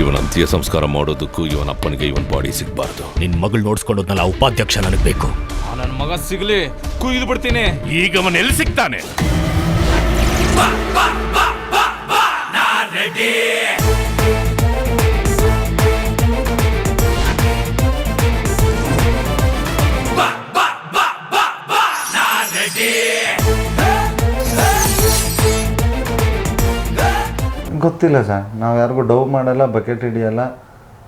ಇವನ ಅಂತ್ಯ ಸಂಸ್ಕಾರ ಮಾಡೋದಕ್ಕೂ ಇವನ ಅಪ್ಪನಿಗೆ ಇವನ್ ಬಾಡಿ ಸಿಗ್ಬಾರ್ದು. ನಿನ್ ಮಗಳು ನೋಡ್ಸ್ಕೊಂಡೋದ್ನಲ್ಲ ಆ ಉಪಾಧ್ಯಕ್ಷ ನನಗೆ ಬೇಕು. ನನ್ನ ಮಗ ಸಿಗ್ಲಿ ಕುಯ್ದು ಬಿಡ್ತೀನಿ. ಈಗ ಅವನ್ ಎಲ್ಲಿ ಸಿಗ್ತಾನೆ? ಗೊತ್ತಿಲ್ಲ ಸರ್. ನಾವು ಯಾರಿಗೂ ಡವ್ ಮಾಡಲ್ಲ ಬಕೆಟ್ ಹಿಡಿಯಲ್ಲ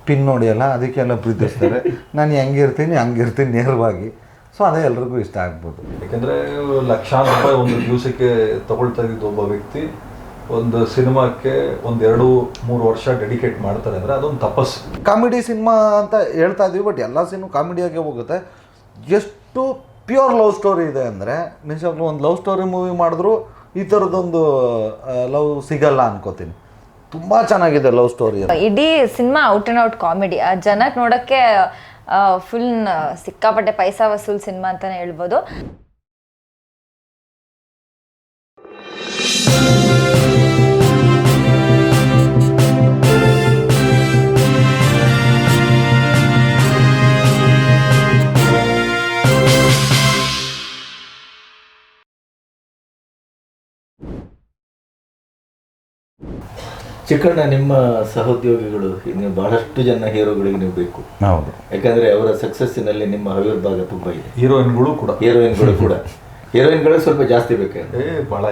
ಪಿನ್ ನೋಡಿಯಲ್ಲ ಅದಕ್ಕೆಲ್ಲ ಪ್ರೀತಿಸ್ತಾರೆ. ನಾನು ಹೆಂಗಿರ್ತೀನಿ ಹಂಗಿರ್ತೀನಿ ನೇರವಾಗಿ. ಸೊ ಅದೇ ಎಲ್ರಿಗೂ ಇಷ್ಟ ಆಗ್ಬೋದು. ಯಾಕಂದ್ರೆ ಲಕ್ಷಾಂತರ ರೂಪಾಯಿ ಒಂದು ದಿವಸಕ್ಕೆ ತಗೊಳ್ತಾ ಇದ್ದಿದ್ದು ಒಬ್ಬ ವ್ಯಕ್ತಿ ಒಂದು ಸಿನಿಮಾಕ್ಕೆ ಒಂದು ಎರಡು ಮೂರು ವರ್ಷ ಡೆಡಿಕೇಟ್ ಮಾಡ್ತಾರೆ ಅಂದರೆ ಅದೊಂದು ತಪಸ್ಸು. ಕಾಮಿಡಿ ಸಿನಿಮಾ ಅಂತ ಹೇಳ್ತಾ ಇದ್ದೀವಿ ಬಟ್ ಎಲ್ಲ ಸಿನಿಮಾ ಕಾಮಿಡಿಯಾಗೆ ಹೋಗುತ್ತೆ. ಎಷ್ಟು ಪ್ಯೂರ್ ಲವ್ ಸ್ಟೋರಿ ಇದೆ ಅಂದರೆ ನಿಜವಾಗ್ಲೂ ಒಂದು ಲವ್ ಸ್ಟೋರಿ ಮೂವಿ ಮಾಡಿದ್ರು ಈ ಥರದ್ದೊಂದು ಲವ್ ಸಿಗಲ್ಲ ಅನ್ಕೋತೀನಿ. ತುಂಬ ಚೆನ್ನಾಗಿದೆ ಲವ್ ಸ್ಟೋರಿ ಇಡೀ cinema out and out comedy. ಆ ಜನಕ್ಕೆ ನೋಡಕ್ಕೆ ಫುಲ್ ಸಿಕ್ಕಾಪಟ್ಟೆ ಪೈಸಾ ವಸೂಲ್ ಸಿನಿಮಾ ಅಂತಾನೆ ಹೇಳ್ಬೋದು. ಚಿಕ್ಕಣ್ಣ ನಿಮ್ಮ ಸಹೋದ್ಯೋಗಿಗಳು ನೀವು ಬಹಳಷ್ಟು ಜನ ಹೀರೋಗಳಿಗೆ ನೀವು ಬೇಕು. ಹೌದು. ಯಾಕಂದ್ರೆ ಅವರ ಸಕ್ಸಸ್ಸಿನಲ್ಲಿ ನಿಮ್ಮ ಆವಿರ್ಭಾಗ ತುಂಬಾ ಇದೆ. ಹೀರೋಯಿನ್ಗಳು ಕೂಡ. ಹೀರೋಯಿನ್ಗಳು ಕೂಡ. ಹೀರೋಯಿನ್ಗಳು ಸ್ವಲ್ಪ ಜಾಸ್ತಿ ಬೇಕಾದ್ರೆ ಬಹಳ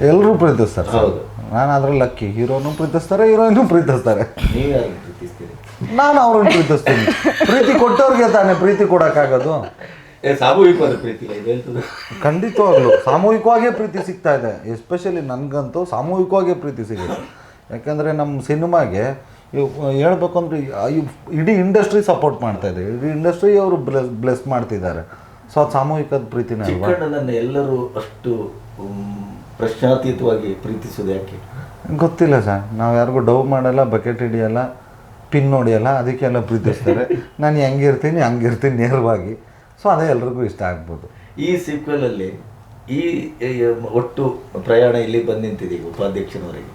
ಎಲ್ಲರೂ ಪ್ರೀತಿಸ್ತಾರೆ ಹೌದು. ನಾನು ಅದ್ರಲ್ಲಿ ಲಕ್ಕಿ. ಹೀರೋನು ಪ್ರೀತಿಸ್ತಾರೆ ಹೀರೋಯಿನು ಪ್ರೀತಿಸ್ತಾರೆ. ನೀವು ಯಾರು ಪ್ರೀತಿಸ್ತೀರಿ? ನಾನು ಅವ್ರನ್ನ ಪ್ರೀತಿಸ್ತೀನಿ. ಪ್ರೀತಿ ಕೊಟ್ಟವ್ರಿಗೆ ತಾನೇ ಪ್ರೀತಿ ಕೊಡೋಕ್ಕಾಗೋದು. ಏ ಸಾಮೂಹಿಕವಾದ ಪ್ರೀತಿ ಇಲ್ಲ, ಇದು ಹೇಳ್ತದೆ. ಖಂಡಿತವಾಗ್ಲು. ಸಾಮೂಹಿಕವಾಗೇ ಪ್ರೀತಿ ಸಿಗ್ತಾ ಇದೆ. ಎಸ್ಪೆಷಲಿ ನನಗಂತೂ ಸಾಮೂಹಿಕವಾಗೇ ಪ್ರೀತಿ ಸಿಗುತ್ತೆ. ಯಾಕಂದರೆ ನಮ್ಮ ಸಿನಿಮಾಗೆ ಇವು ಹೇಳ್ಬೇಕು ಅಂದರೆ ಇಡೀ ಇಂಡಸ್ಟ್ರಿ ಸಪೋರ್ಟ್ ಮಾಡ್ತಾ ಇದೆ. ಇಡೀ ಇಂಡಸ್ಟ್ರಿ ಅವರು ಬ್ಲೆಸ್ ಬ್ಲೆಸ್ ಮಾಡ್ತಿದ್ದಾರೆ. ಸೊ ಅದು ಸಾಮೂಹಿಕದ ಪ್ರೀತಿನ ಅಲ್ವಾ? ಚಿಕ್ಕಣ್ಣನನ್ನು ಎಲ್ಲರೂ ಅಷ್ಟು ಪ್ರಶ್ನಾತೀತವಾಗಿ ಪ್ರೀತಿಸೋದು ಯಾಕೆ? ಗೊತ್ತಿಲ್ಲ ಸರ್. ನಾವು ಯಾರಿಗೂ ಡವ್ ಮಾಡಲ್ಲ ಬಕೆಟ್ ಹಿಡಿಯಲ್ಲ ಪಿನ್ ನೋಡಿಯಲ್ಲ ಅದಕ್ಕೆಲ್ಲ ಪ್ರೀತಿಸ್ತಾರೆ. ನಾನು ಹೆಂಗಿರ್ತೀನಿ ಹಂಗಿರ್ತೀನಿ ನೇರವಾಗಿ. ಸೊ ಅದೇ ಎಲ್ರಿಗೂ ಇಷ್ಟ ಆಗ್ಬೋದು. ಈ ಸೀಕ್ವೆಲ್ ಅಲ್ಲಿ ಈ ಈ ಒಟ್ಟು ಪ್ರಯಾಣ ಇಲ್ಲಿ ಬಂದು ನಿಂತಿದೆ ಈಗ ಉಪಾಧ್ಯಕ್ಷನವರೆಗೆ.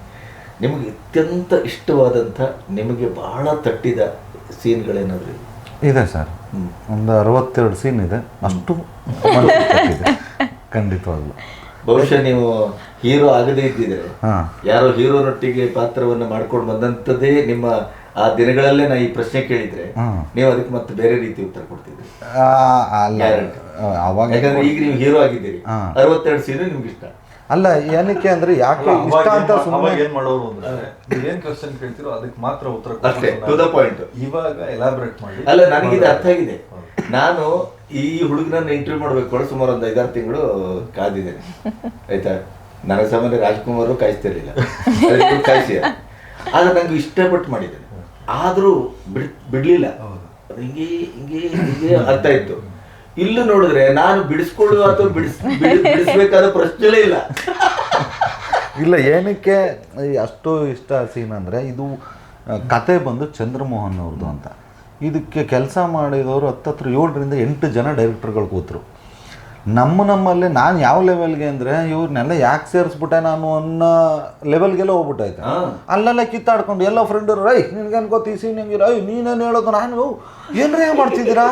ನಿಮಗೆ ಅತ್ಯಂತ ಇಷ್ಟವಾದಂಥ ನಿಮಗೆ ಬಹಳ ತಟ್ಟಿದ ಸೀನ್ಗಳೇನಾದ್ರೆ? ಇದೆ ಸರ್. ಒಂದು ಅರವತ್ತೆರಡು ಸೀನ್ ಇದೆ. ಅಷ್ಟು ಖಂಡಿತವಾಗಲು. ಬಹುಶಃ ನೀವು ಹೀರೋ ಆಗದೇ ಇದ್ದಿದ್ರೆ. ಯಾರೋ ಹೀರೋನೊಟ್ಟಿಗೆ ಪಾತ್ರವನ್ನು ಮಾಡ್ಕೊಂಡು ಬಂದಂಥದ್ದೇ ನಿಮ್ಮ ಆ ದಿನಗಳಲ್ಲೇ ನಾ ಈ ಪ್ರಶ್ನೆ ಕೇಳಿದ್ರೆ ನೀವು ಅದಕ್ಕೆ ಮತ್ತೆ ಬೇರೆ ರೀತಿ ಉತ್ತರ ಕೊಡ್ತಿದ್ರಿ ಯಾಕಂದ್ರೆ ಈಗ ನೀವು ಹೀರೋ ಆಗಿದ್ದೀರಿ. ಅರವತ್ತೆರಡು ಸೀನ್ ನಿಮ್ಗೆ ಇಷ್ಟ. ಅಲ್ಲ ಏನಕ್ಕೆ ಅಂದ್ರೆ ಯಾಕೆ ಇಷ್ಟ ಅಂತ ಏನ್- ಸುಮ್ಮನೆ ಏನ್ ಮಾಡೋರು ಅಂದ್ರೆ ಏನ್ ಕ್ವಶನ್ ಕೇಳ್ತಿರೋ ಅದಕ್ಕೆ ಮಾತ್ರ ಉತ್ತರ ಅಷ್ಟೇ, ಟು ದ the ಇವಾಗ ಎಲಾಬ್ರೇಟ್ ಮಾಡಿ. ಅಲ್ಲ ನನಗಿದು ಅರ್ಥ ಆಗಿದೆ. ನಾನು ಈ ಹುಡುಗನನ್ನ ಇಂಟರ್ವ್ಯೂ ಮಾಡ್ಬೇಕು ಕೂಡ ಸುಮಾರು ಒಂದು ಐದಾರು ತಿಂಗಳು ಕಾದಿದ್ದೇನೆ. ಆಯ್ತಾ? ನನಗೆ ಸಾಮಾನ್ಯ ರಾಜ್ಕುಮಾರ್ ಕಾಯಿಸ್ತಿರ್ಲಿಲ್ಲ. ಕಾಯಿಸಿ ಆದ್ರೆ ನಂಗೆ ಇಷ್ಟಪಟ್ಟು ಮಾಡಿದ್ದೇನೆ. ಆದ್ರೂ ಬಿಡ್ ಬಿಡ್ಲಿಲ್ಲ. ಅದು ಹಿಂಗೆ ಹಿಂಗೆ ಹಿಂಗೆ ಅರ್ಥ ಇತ್ತು. ಇಲ್ಲೂ ನೋಡಿದ್ರೆ ನಾನು ಬಿಡಿಸ್ಕೊಳ್ಳುವ ಅಥವಾ ಬಿಡಿಸ್, ಬಿಡಿ- ಬಿಡಿಸ್ಬೇಕಾದ ಪ್ರಶ್ನೆ ಇಲ್ಲ. ಇಲ್ಲ, ಏನಕ್ಕೆ ಅಷ್ಟು ಇಷ್ಟ ಸೀನ್ ಅಂದರೆ ಇದು ಕತೆ ಬಂದು ಚಂದ್ರಮೋಹನ್ ಅವ್ರದ್ದು ಅಂತ. ಇದಕ್ಕೆ ಕೆಲಸ ಮಾಡಿದವರು ಹತ್ತತ್ರ ಏಳರಿಂದ ಎಂಟು ಜನ ಡೈರೆಕ್ಟರ್ಗಳು ಕೂತರು. ನಮ್ಮ ನಮ್ಮಲ್ಲಿ ನಾನು ಯಾವ ಲೆವೆಲ್ಗೆ ಅಂದರೆ ಇವ್ರನ್ನೆಲ್ಲ ಯಾಕೆ ಸೇರಿಸ್ಬಿಟ್ಟೆ ನಾನು ಅನ್ನೋ ಲೆವೆಲ್ಗೆಲ್ಲ ಹೋಗ್ಬಿಟ್ಟೈತೆ. ಅಲ್ಲೆಲ್ಲ ಕಿತ್ತಾಡ್ಕೊಂಡು ಎಲ್ಲ ಫ್ರೆಂಡರು ರೈ ನಿನ್ಗೆ ಅನ್ಕೋತಿ ಸೀನ್ ರೈ ಐ ನೀನೇನು ಹೇಳೋದು? ನಾನು ಏನ್ರೇ ಮಾಡ್ತಿದ್ದೀರಾ?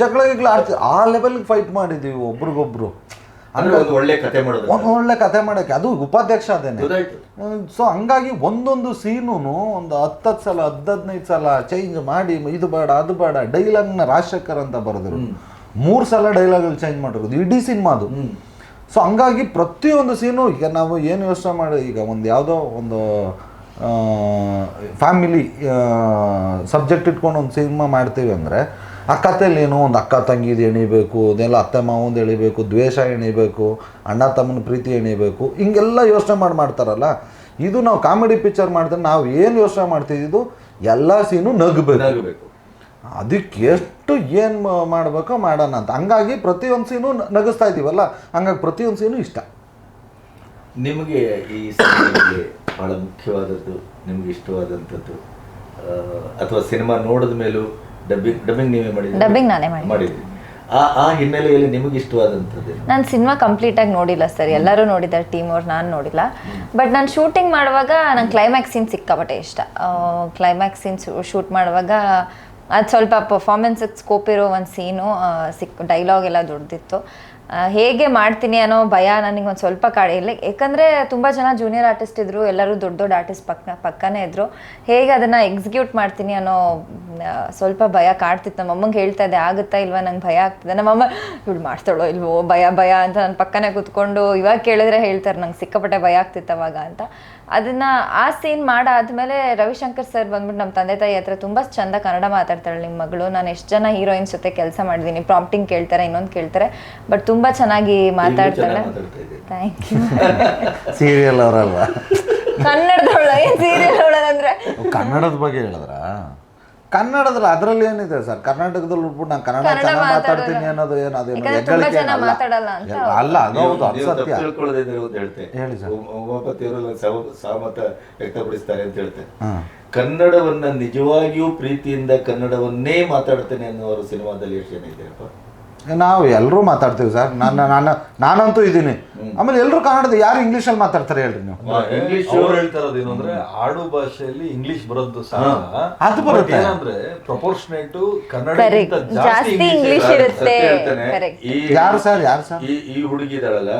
ಜಗಳ ಗಿಗ್ಳ ಆಡ್ತಿ ಆ ಲೆವೆಲ್ಗೆ ಫೈಟ್ ಮಾಡಿದ್ದೀವಿ ಒಬ್ರಿಗೊಬ್ರು. ಅಂದ್ರೆ ಒಂದು ಒಳ್ಳೆ ಕತೆ ಮಾಡೋದು. ಒಂದು ಒಳ್ಳೆ ಕತೆ ಮಾಡೋಕ್ಕೆ ಅದು ಉಪಾಧ್ಯಕ್ಷ ಅದೇನೆ. ಸೊ ಹಂಗಾಗಿ ಒಂದೊಂದು ಸೀನು ಒಂದು ಹತ್ತತ್ತು ಸಲ ಹದಿನೈದು ಸಲ ಚೇಂಜ್ ಮಾಡಿ ಇದು ಬೇಡ ಅದು ಬೇಡ ಡೈಲಾಗ್ನ ರಾಜಶೇಖರ್ ಅಂತ ಬರೆದ್ರು. ಮೂರು ಸಲ ಡೈಲಾಗ್ಗಳು ಚೇಂಜ್ ಮಾಡಿರೋದು ಇಡೀ ಸಿನಿಮಾದು ಸೊ ಹಂಗಾಗಿ ಪ್ರತಿಯೊಂದು ಸೀನು ಈಗ ನಾವು ಏನು ಯೋಚನೆ ಮಾಡಿ ಈಗ ಒಂದು ಯಾವುದೋ ಒಂದು ಫ್ಯಾಮಿಲಿ ಸಬ್ಜೆಕ್ಟ್ ಇಟ್ಕೊಂಡು ಒಂದು ಸಿನಿಮಾ ಮಾಡ್ತೀವಿ ಅಂದರೆ ಆ ಏನು ಒಂದು ಅಕ್ಕ ತಂಗಿದು ಎಣಿಬೇಕು ಅದೆಲ್ಲ ಅತ್ತೆ ಮಾವಂದು ಎಳಿಬೇಕು ದ್ವೇಷ ಎಣಿಬೇಕು ಅಣ್ಣ ತಮ್ಮನ ಪ್ರೀತಿ ಎಣಿಬೇಕು ಹಿಂಗೆಲ್ಲ ಯೋಚನೆ ಮಾಡಿ ಮಾಡ್ತಾರಲ್ಲ ಇದು ನಾವು ಕಾಮಿಡಿ ಪಿಕ್ಚರ್ ಮಾಡಿದ್ರೆ ನಾವು ಏನು ಯೋಚನೆ ಮಾಡ್ತಿದ್ದು ಎಲ್ಲ ಸೀನು ನಗಬೇಕು. ಅದಕ್ಕೆ ಎಷ್ಟು ಏನು ಮಾಡಬೇಕೋ ಮಾಡೋಣ ಅಂತ. ಹಂಗಾಗಿ ಪ್ರತಿಯೊಂದು ಸೀನು ನಗಿಸ್ತಾ ಇದ್ದೀವಲ್ಲ ಹಂಗಾಗಿ ಪ್ರತಿಯೊಂದು ಸೀನು ಇಷ್ಟ. ನಿಮಗೆ ಈ ಸಿನಿಮಾಗೆ ಬಹಳ ಮುಖ್ಯವಾದದ್ದು ನಿಮ್ಗೆ ಇಷ್ಟವಾದಂಥದ್ದು ಅಥವಾ ಸಿನಿಮಾ ನೋಡಿದ ಮೇಲೂ ಡಬ್ಬಿಂಗ್ ಡಬ್ಬಿಂಗ್ ನೀವೇ ಮಾಡಿದ್ರಿ ಡಬ್ಬಿಂಗ್ ನಾನೇ ಮಾಡಿ ಮಾಡಿದ್ರಿ ಆ ಆ ಹಿನ್ನೆಲೆಯಲ್ಲಿ ನಿಮಗೆ ಇಷ್ಟವಾದಂಥದ್ದು? ನಾನು ಸಿನಿಮಾ ಕಂಪ್ಲೀಟಾಗಿ ನೋಡಿಲ್ಲ ಸರ್. ಎಲ್ಲರೂ ನೋಡಿದ್ದಾರೆ ಟೀಮ್ ಅವ್ರು ನಾನು ನೋಡಿಲ್ಲ. ಬಟ್ ನಾನು ಶೂಟಿಂಗ್ ಮಾಡುವಾಗ ನಂಗೆ ಕ್ಲೈಮ್ಯಾಕ್ಸ್ ಸೀನ್ ಸಿಕ್ಕಾಪಟ್ಟೆ ಇಷ್ಟ. ಕ್ಲೈಮ್ಯಾಕ್ಸ್ ಸೀನ್ ಶೂಟ್ ಮಾಡುವಾಗ ಅದು ಸ್ವಲ್ಪ ಪರ್ಫಾರ್ಮೆನ್ಸಿಗೆ ಸ್ಕೋಪ್ ಇರೋ ಒಂದು ಸೀನು ಸಿಕ್ ಡೈಲಾಗ್ ಎಲ್ಲ ದೊಡ್ಡದಿತ್ತು ಹೇಗೆ ಮಾಡ್ತೀನಿ ಅನ್ನೋ ಭಯ ನನಗೆ ಒಂದು ಸ್ವಲ್ಪ ಕಾಡಿ ಇಲ್ಲ. ಯಾಕಂದರೆ ತುಂಬ ಜನ ಜೂನಿಯರ್ ಆರ್ಟಿಸ್ಟ್ ಇದ್ದರು ಎಲ್ಲರೂ ದೊಡ್ಡ ದೊಡ್ಡ ಆರ್ಟಿಸ್ಟ್ ಪಕ್ಕ ಪಕ್ಕನೇ ಇದ್ದರು ಹೇಗೆ ಅದನ್ನು ಎಕ್ಸಿಕ್ಯೂಟ್ ಮಾಡ್ತೀನಿ ಅನ್ನೋ ಸ್ವಲ್ಪ ಭಯ ಕಾಡ್ತಿತ್ತು. ನಮ್ಮ ಅಮ್ಮಂಗೆ ಹೇಳ್ತಾ ಇದೆ ಆಗುತ್ತಾ ಇಲ್ವಾ? ನಂಗೆ ಭಯ ಆಗ್ತದೆ. ನಮ್ಮಮ್ಮ ಇವಳು ಮಾಡ್ತಾಳೋ ಇಲ್ವೋ? ಭಯ ಭಯ ಅಂತ ನನ್ನ ಪಕ್ಕನೇ ಕೂತ್ಕೊಂಡು ಇವಾಗ ಕೇಳಿದ್ರೆ ಹೇಳ್ತಾರೆ, ನಂಗೆ ಸಿಕ್ಕಾಪಟ್ಟೆ ಭಯ ಆಗ್ತಿತ್ತು ಅವಾಗ ಅಂತ. ಅದನ್ನು ಆ ಸೀನ್ ಮಾಡಾದ್ಮೇಲೆ ರವಿಶಂಕರ್ ಸರ್ ಬಂದ್ಬಿಟ್ಟು ನಮ್ಮ ತಂದೆ ತಾಯಿ ಹತ್ರ ತುಂಬ ಚಂದ ಕನ್ನಡ ಮಾತಾಡ್ತಾಳೆ. ನಿಮ್ಮ ಮಗಳು, ನಾನು ಎಷ್ಟು ಜನ ಹೀರೋಯಿನ್ಸ್ ಜೊತೆ ಕೆಲಸ ಮಾಡಿದ್ದೀನಿ ಪ್ರಾಂಪ್ಟಿಂಗ್ ಕೇಳ್ತಾರೆ, ಇನ್ನೊಂದು ಕೇಳ್ತಾರೆ. ಬಟ್ ತುಂಬಾ ಚೆನ್ನಾಗಿ ಮಾತಾಡ್ತಾರೆ ಚೆನ್ನಾಗ್ ಮಾತಾಡ್ತಾ ಥ್ಯಾಂಕ್ ಯು ಸೀರಿಯಲ್ ಅವರಲ್ವಾ? ಕನ್ನಡದವಳ ಏನ್ ಸೀರಿಯಲ್ ಒಳಗಂದ್ರೆ ಕನ್ನಡದ ಬಗ್ಗೆ ಹೇಳಿದ್ರ? ಕನ್ನಡದಲ್ಲಿ ಅದರಲ್ಲಿ ಏನಿದೆ ಸರ್? ಕರ್ನಾಟಕದಲ್ಲಿ ಉಟ್ಬಿಟ್ಟು ನಾನು ಕನ್ನಡ ಕನ್ನಡ ಚೆನ್ನಾಗಿ. ಮಾತಾಡ್ತೀನಿ ಅನ್ನೋದು ಏನು? ಅದೇನು ಯಾಕಂದ್ರೆ ತುಂಬಾ ಹೆಗ್ಗಳಿಕೆ ಜನ ಅಲ್ಲ. ಮಾತಾಡಲ್ಲ ಅಂತ ಎಲ್ಲ- ಅಲ್ಲ ಅದು ಹೌದು ಅದು ನೀವು ಸತ್ಯ. ತಪ್ಪು ತಿಳ್ಕೊಳ್ಳೋದೇ ಇದ್ರೆ ಒಂದು ಹೇಳ್ತೆ. ಹೇಳಿ ಸರ್. ಸಹ- ಸಹಮತ ವ್ಯಕ್ತಪಡಿಸ್ತಾರೆ ಅಂತ ಹೇಳ್ತೆ. ಕನ್ನಡವನ್ನ ನಿಜವಾಗಿಯೂ ಪ್ರೀತಿಯಿಂದ ಕನ್ನಡವನ್ನೇ ಮಾತಾಡ್ತೇನೆ ಅನ್ನೋರು ಸಿನಿಮಾದಲ್ಲಿ ಎಷ್ಟು ಜನ ಇದ್ದೀರಪ್ಪ? ನಾವು ಎಲ್ಲರೂ ಮಾತಾಡ್ತೀವಿ ಸರ್. ನಾನು ನಾನು ನಾನಂತೂ ಇದ್ದೀನಿ. ಆಮೇಲೆ ಎಲ್ಲರೂ ಕನ್ನಡದ ಯಾರು ಇಂಗ್ಲೀಷಲ್ಲಿ ಮಾತಾಡ್ತಾರೆ ಹೇಳ್ರಿ ನೀವು. ಇಂಗ್ಲಿಷ್ ಅವ್ರು ಹೇಳ್ತಾ ಇರೋದು ಏನು ಅಂದ್ರೆ ಆಡು ಭಾಷೆಯಲ್ಲಿ ಇಂಗ್ಲಿಷ್ ಬರೋದು ಸಹ ಅದು ಬರುತ್ತೆ. ಏನಂದ್ರೆ ಪ್ರಪೋರ್ಷನೇಟ್ ಕನ್ನಡ ಜಾಸ್ತಿ ಇಂಗ್ಲಿಷ್ ಇರುತ್ತೆ. ಯಾರು ಸರ್? ಯಾರು ಸರ್? ಈ ಈ ಹುಡುಗಿ ಇದಾಳಲ್ಲ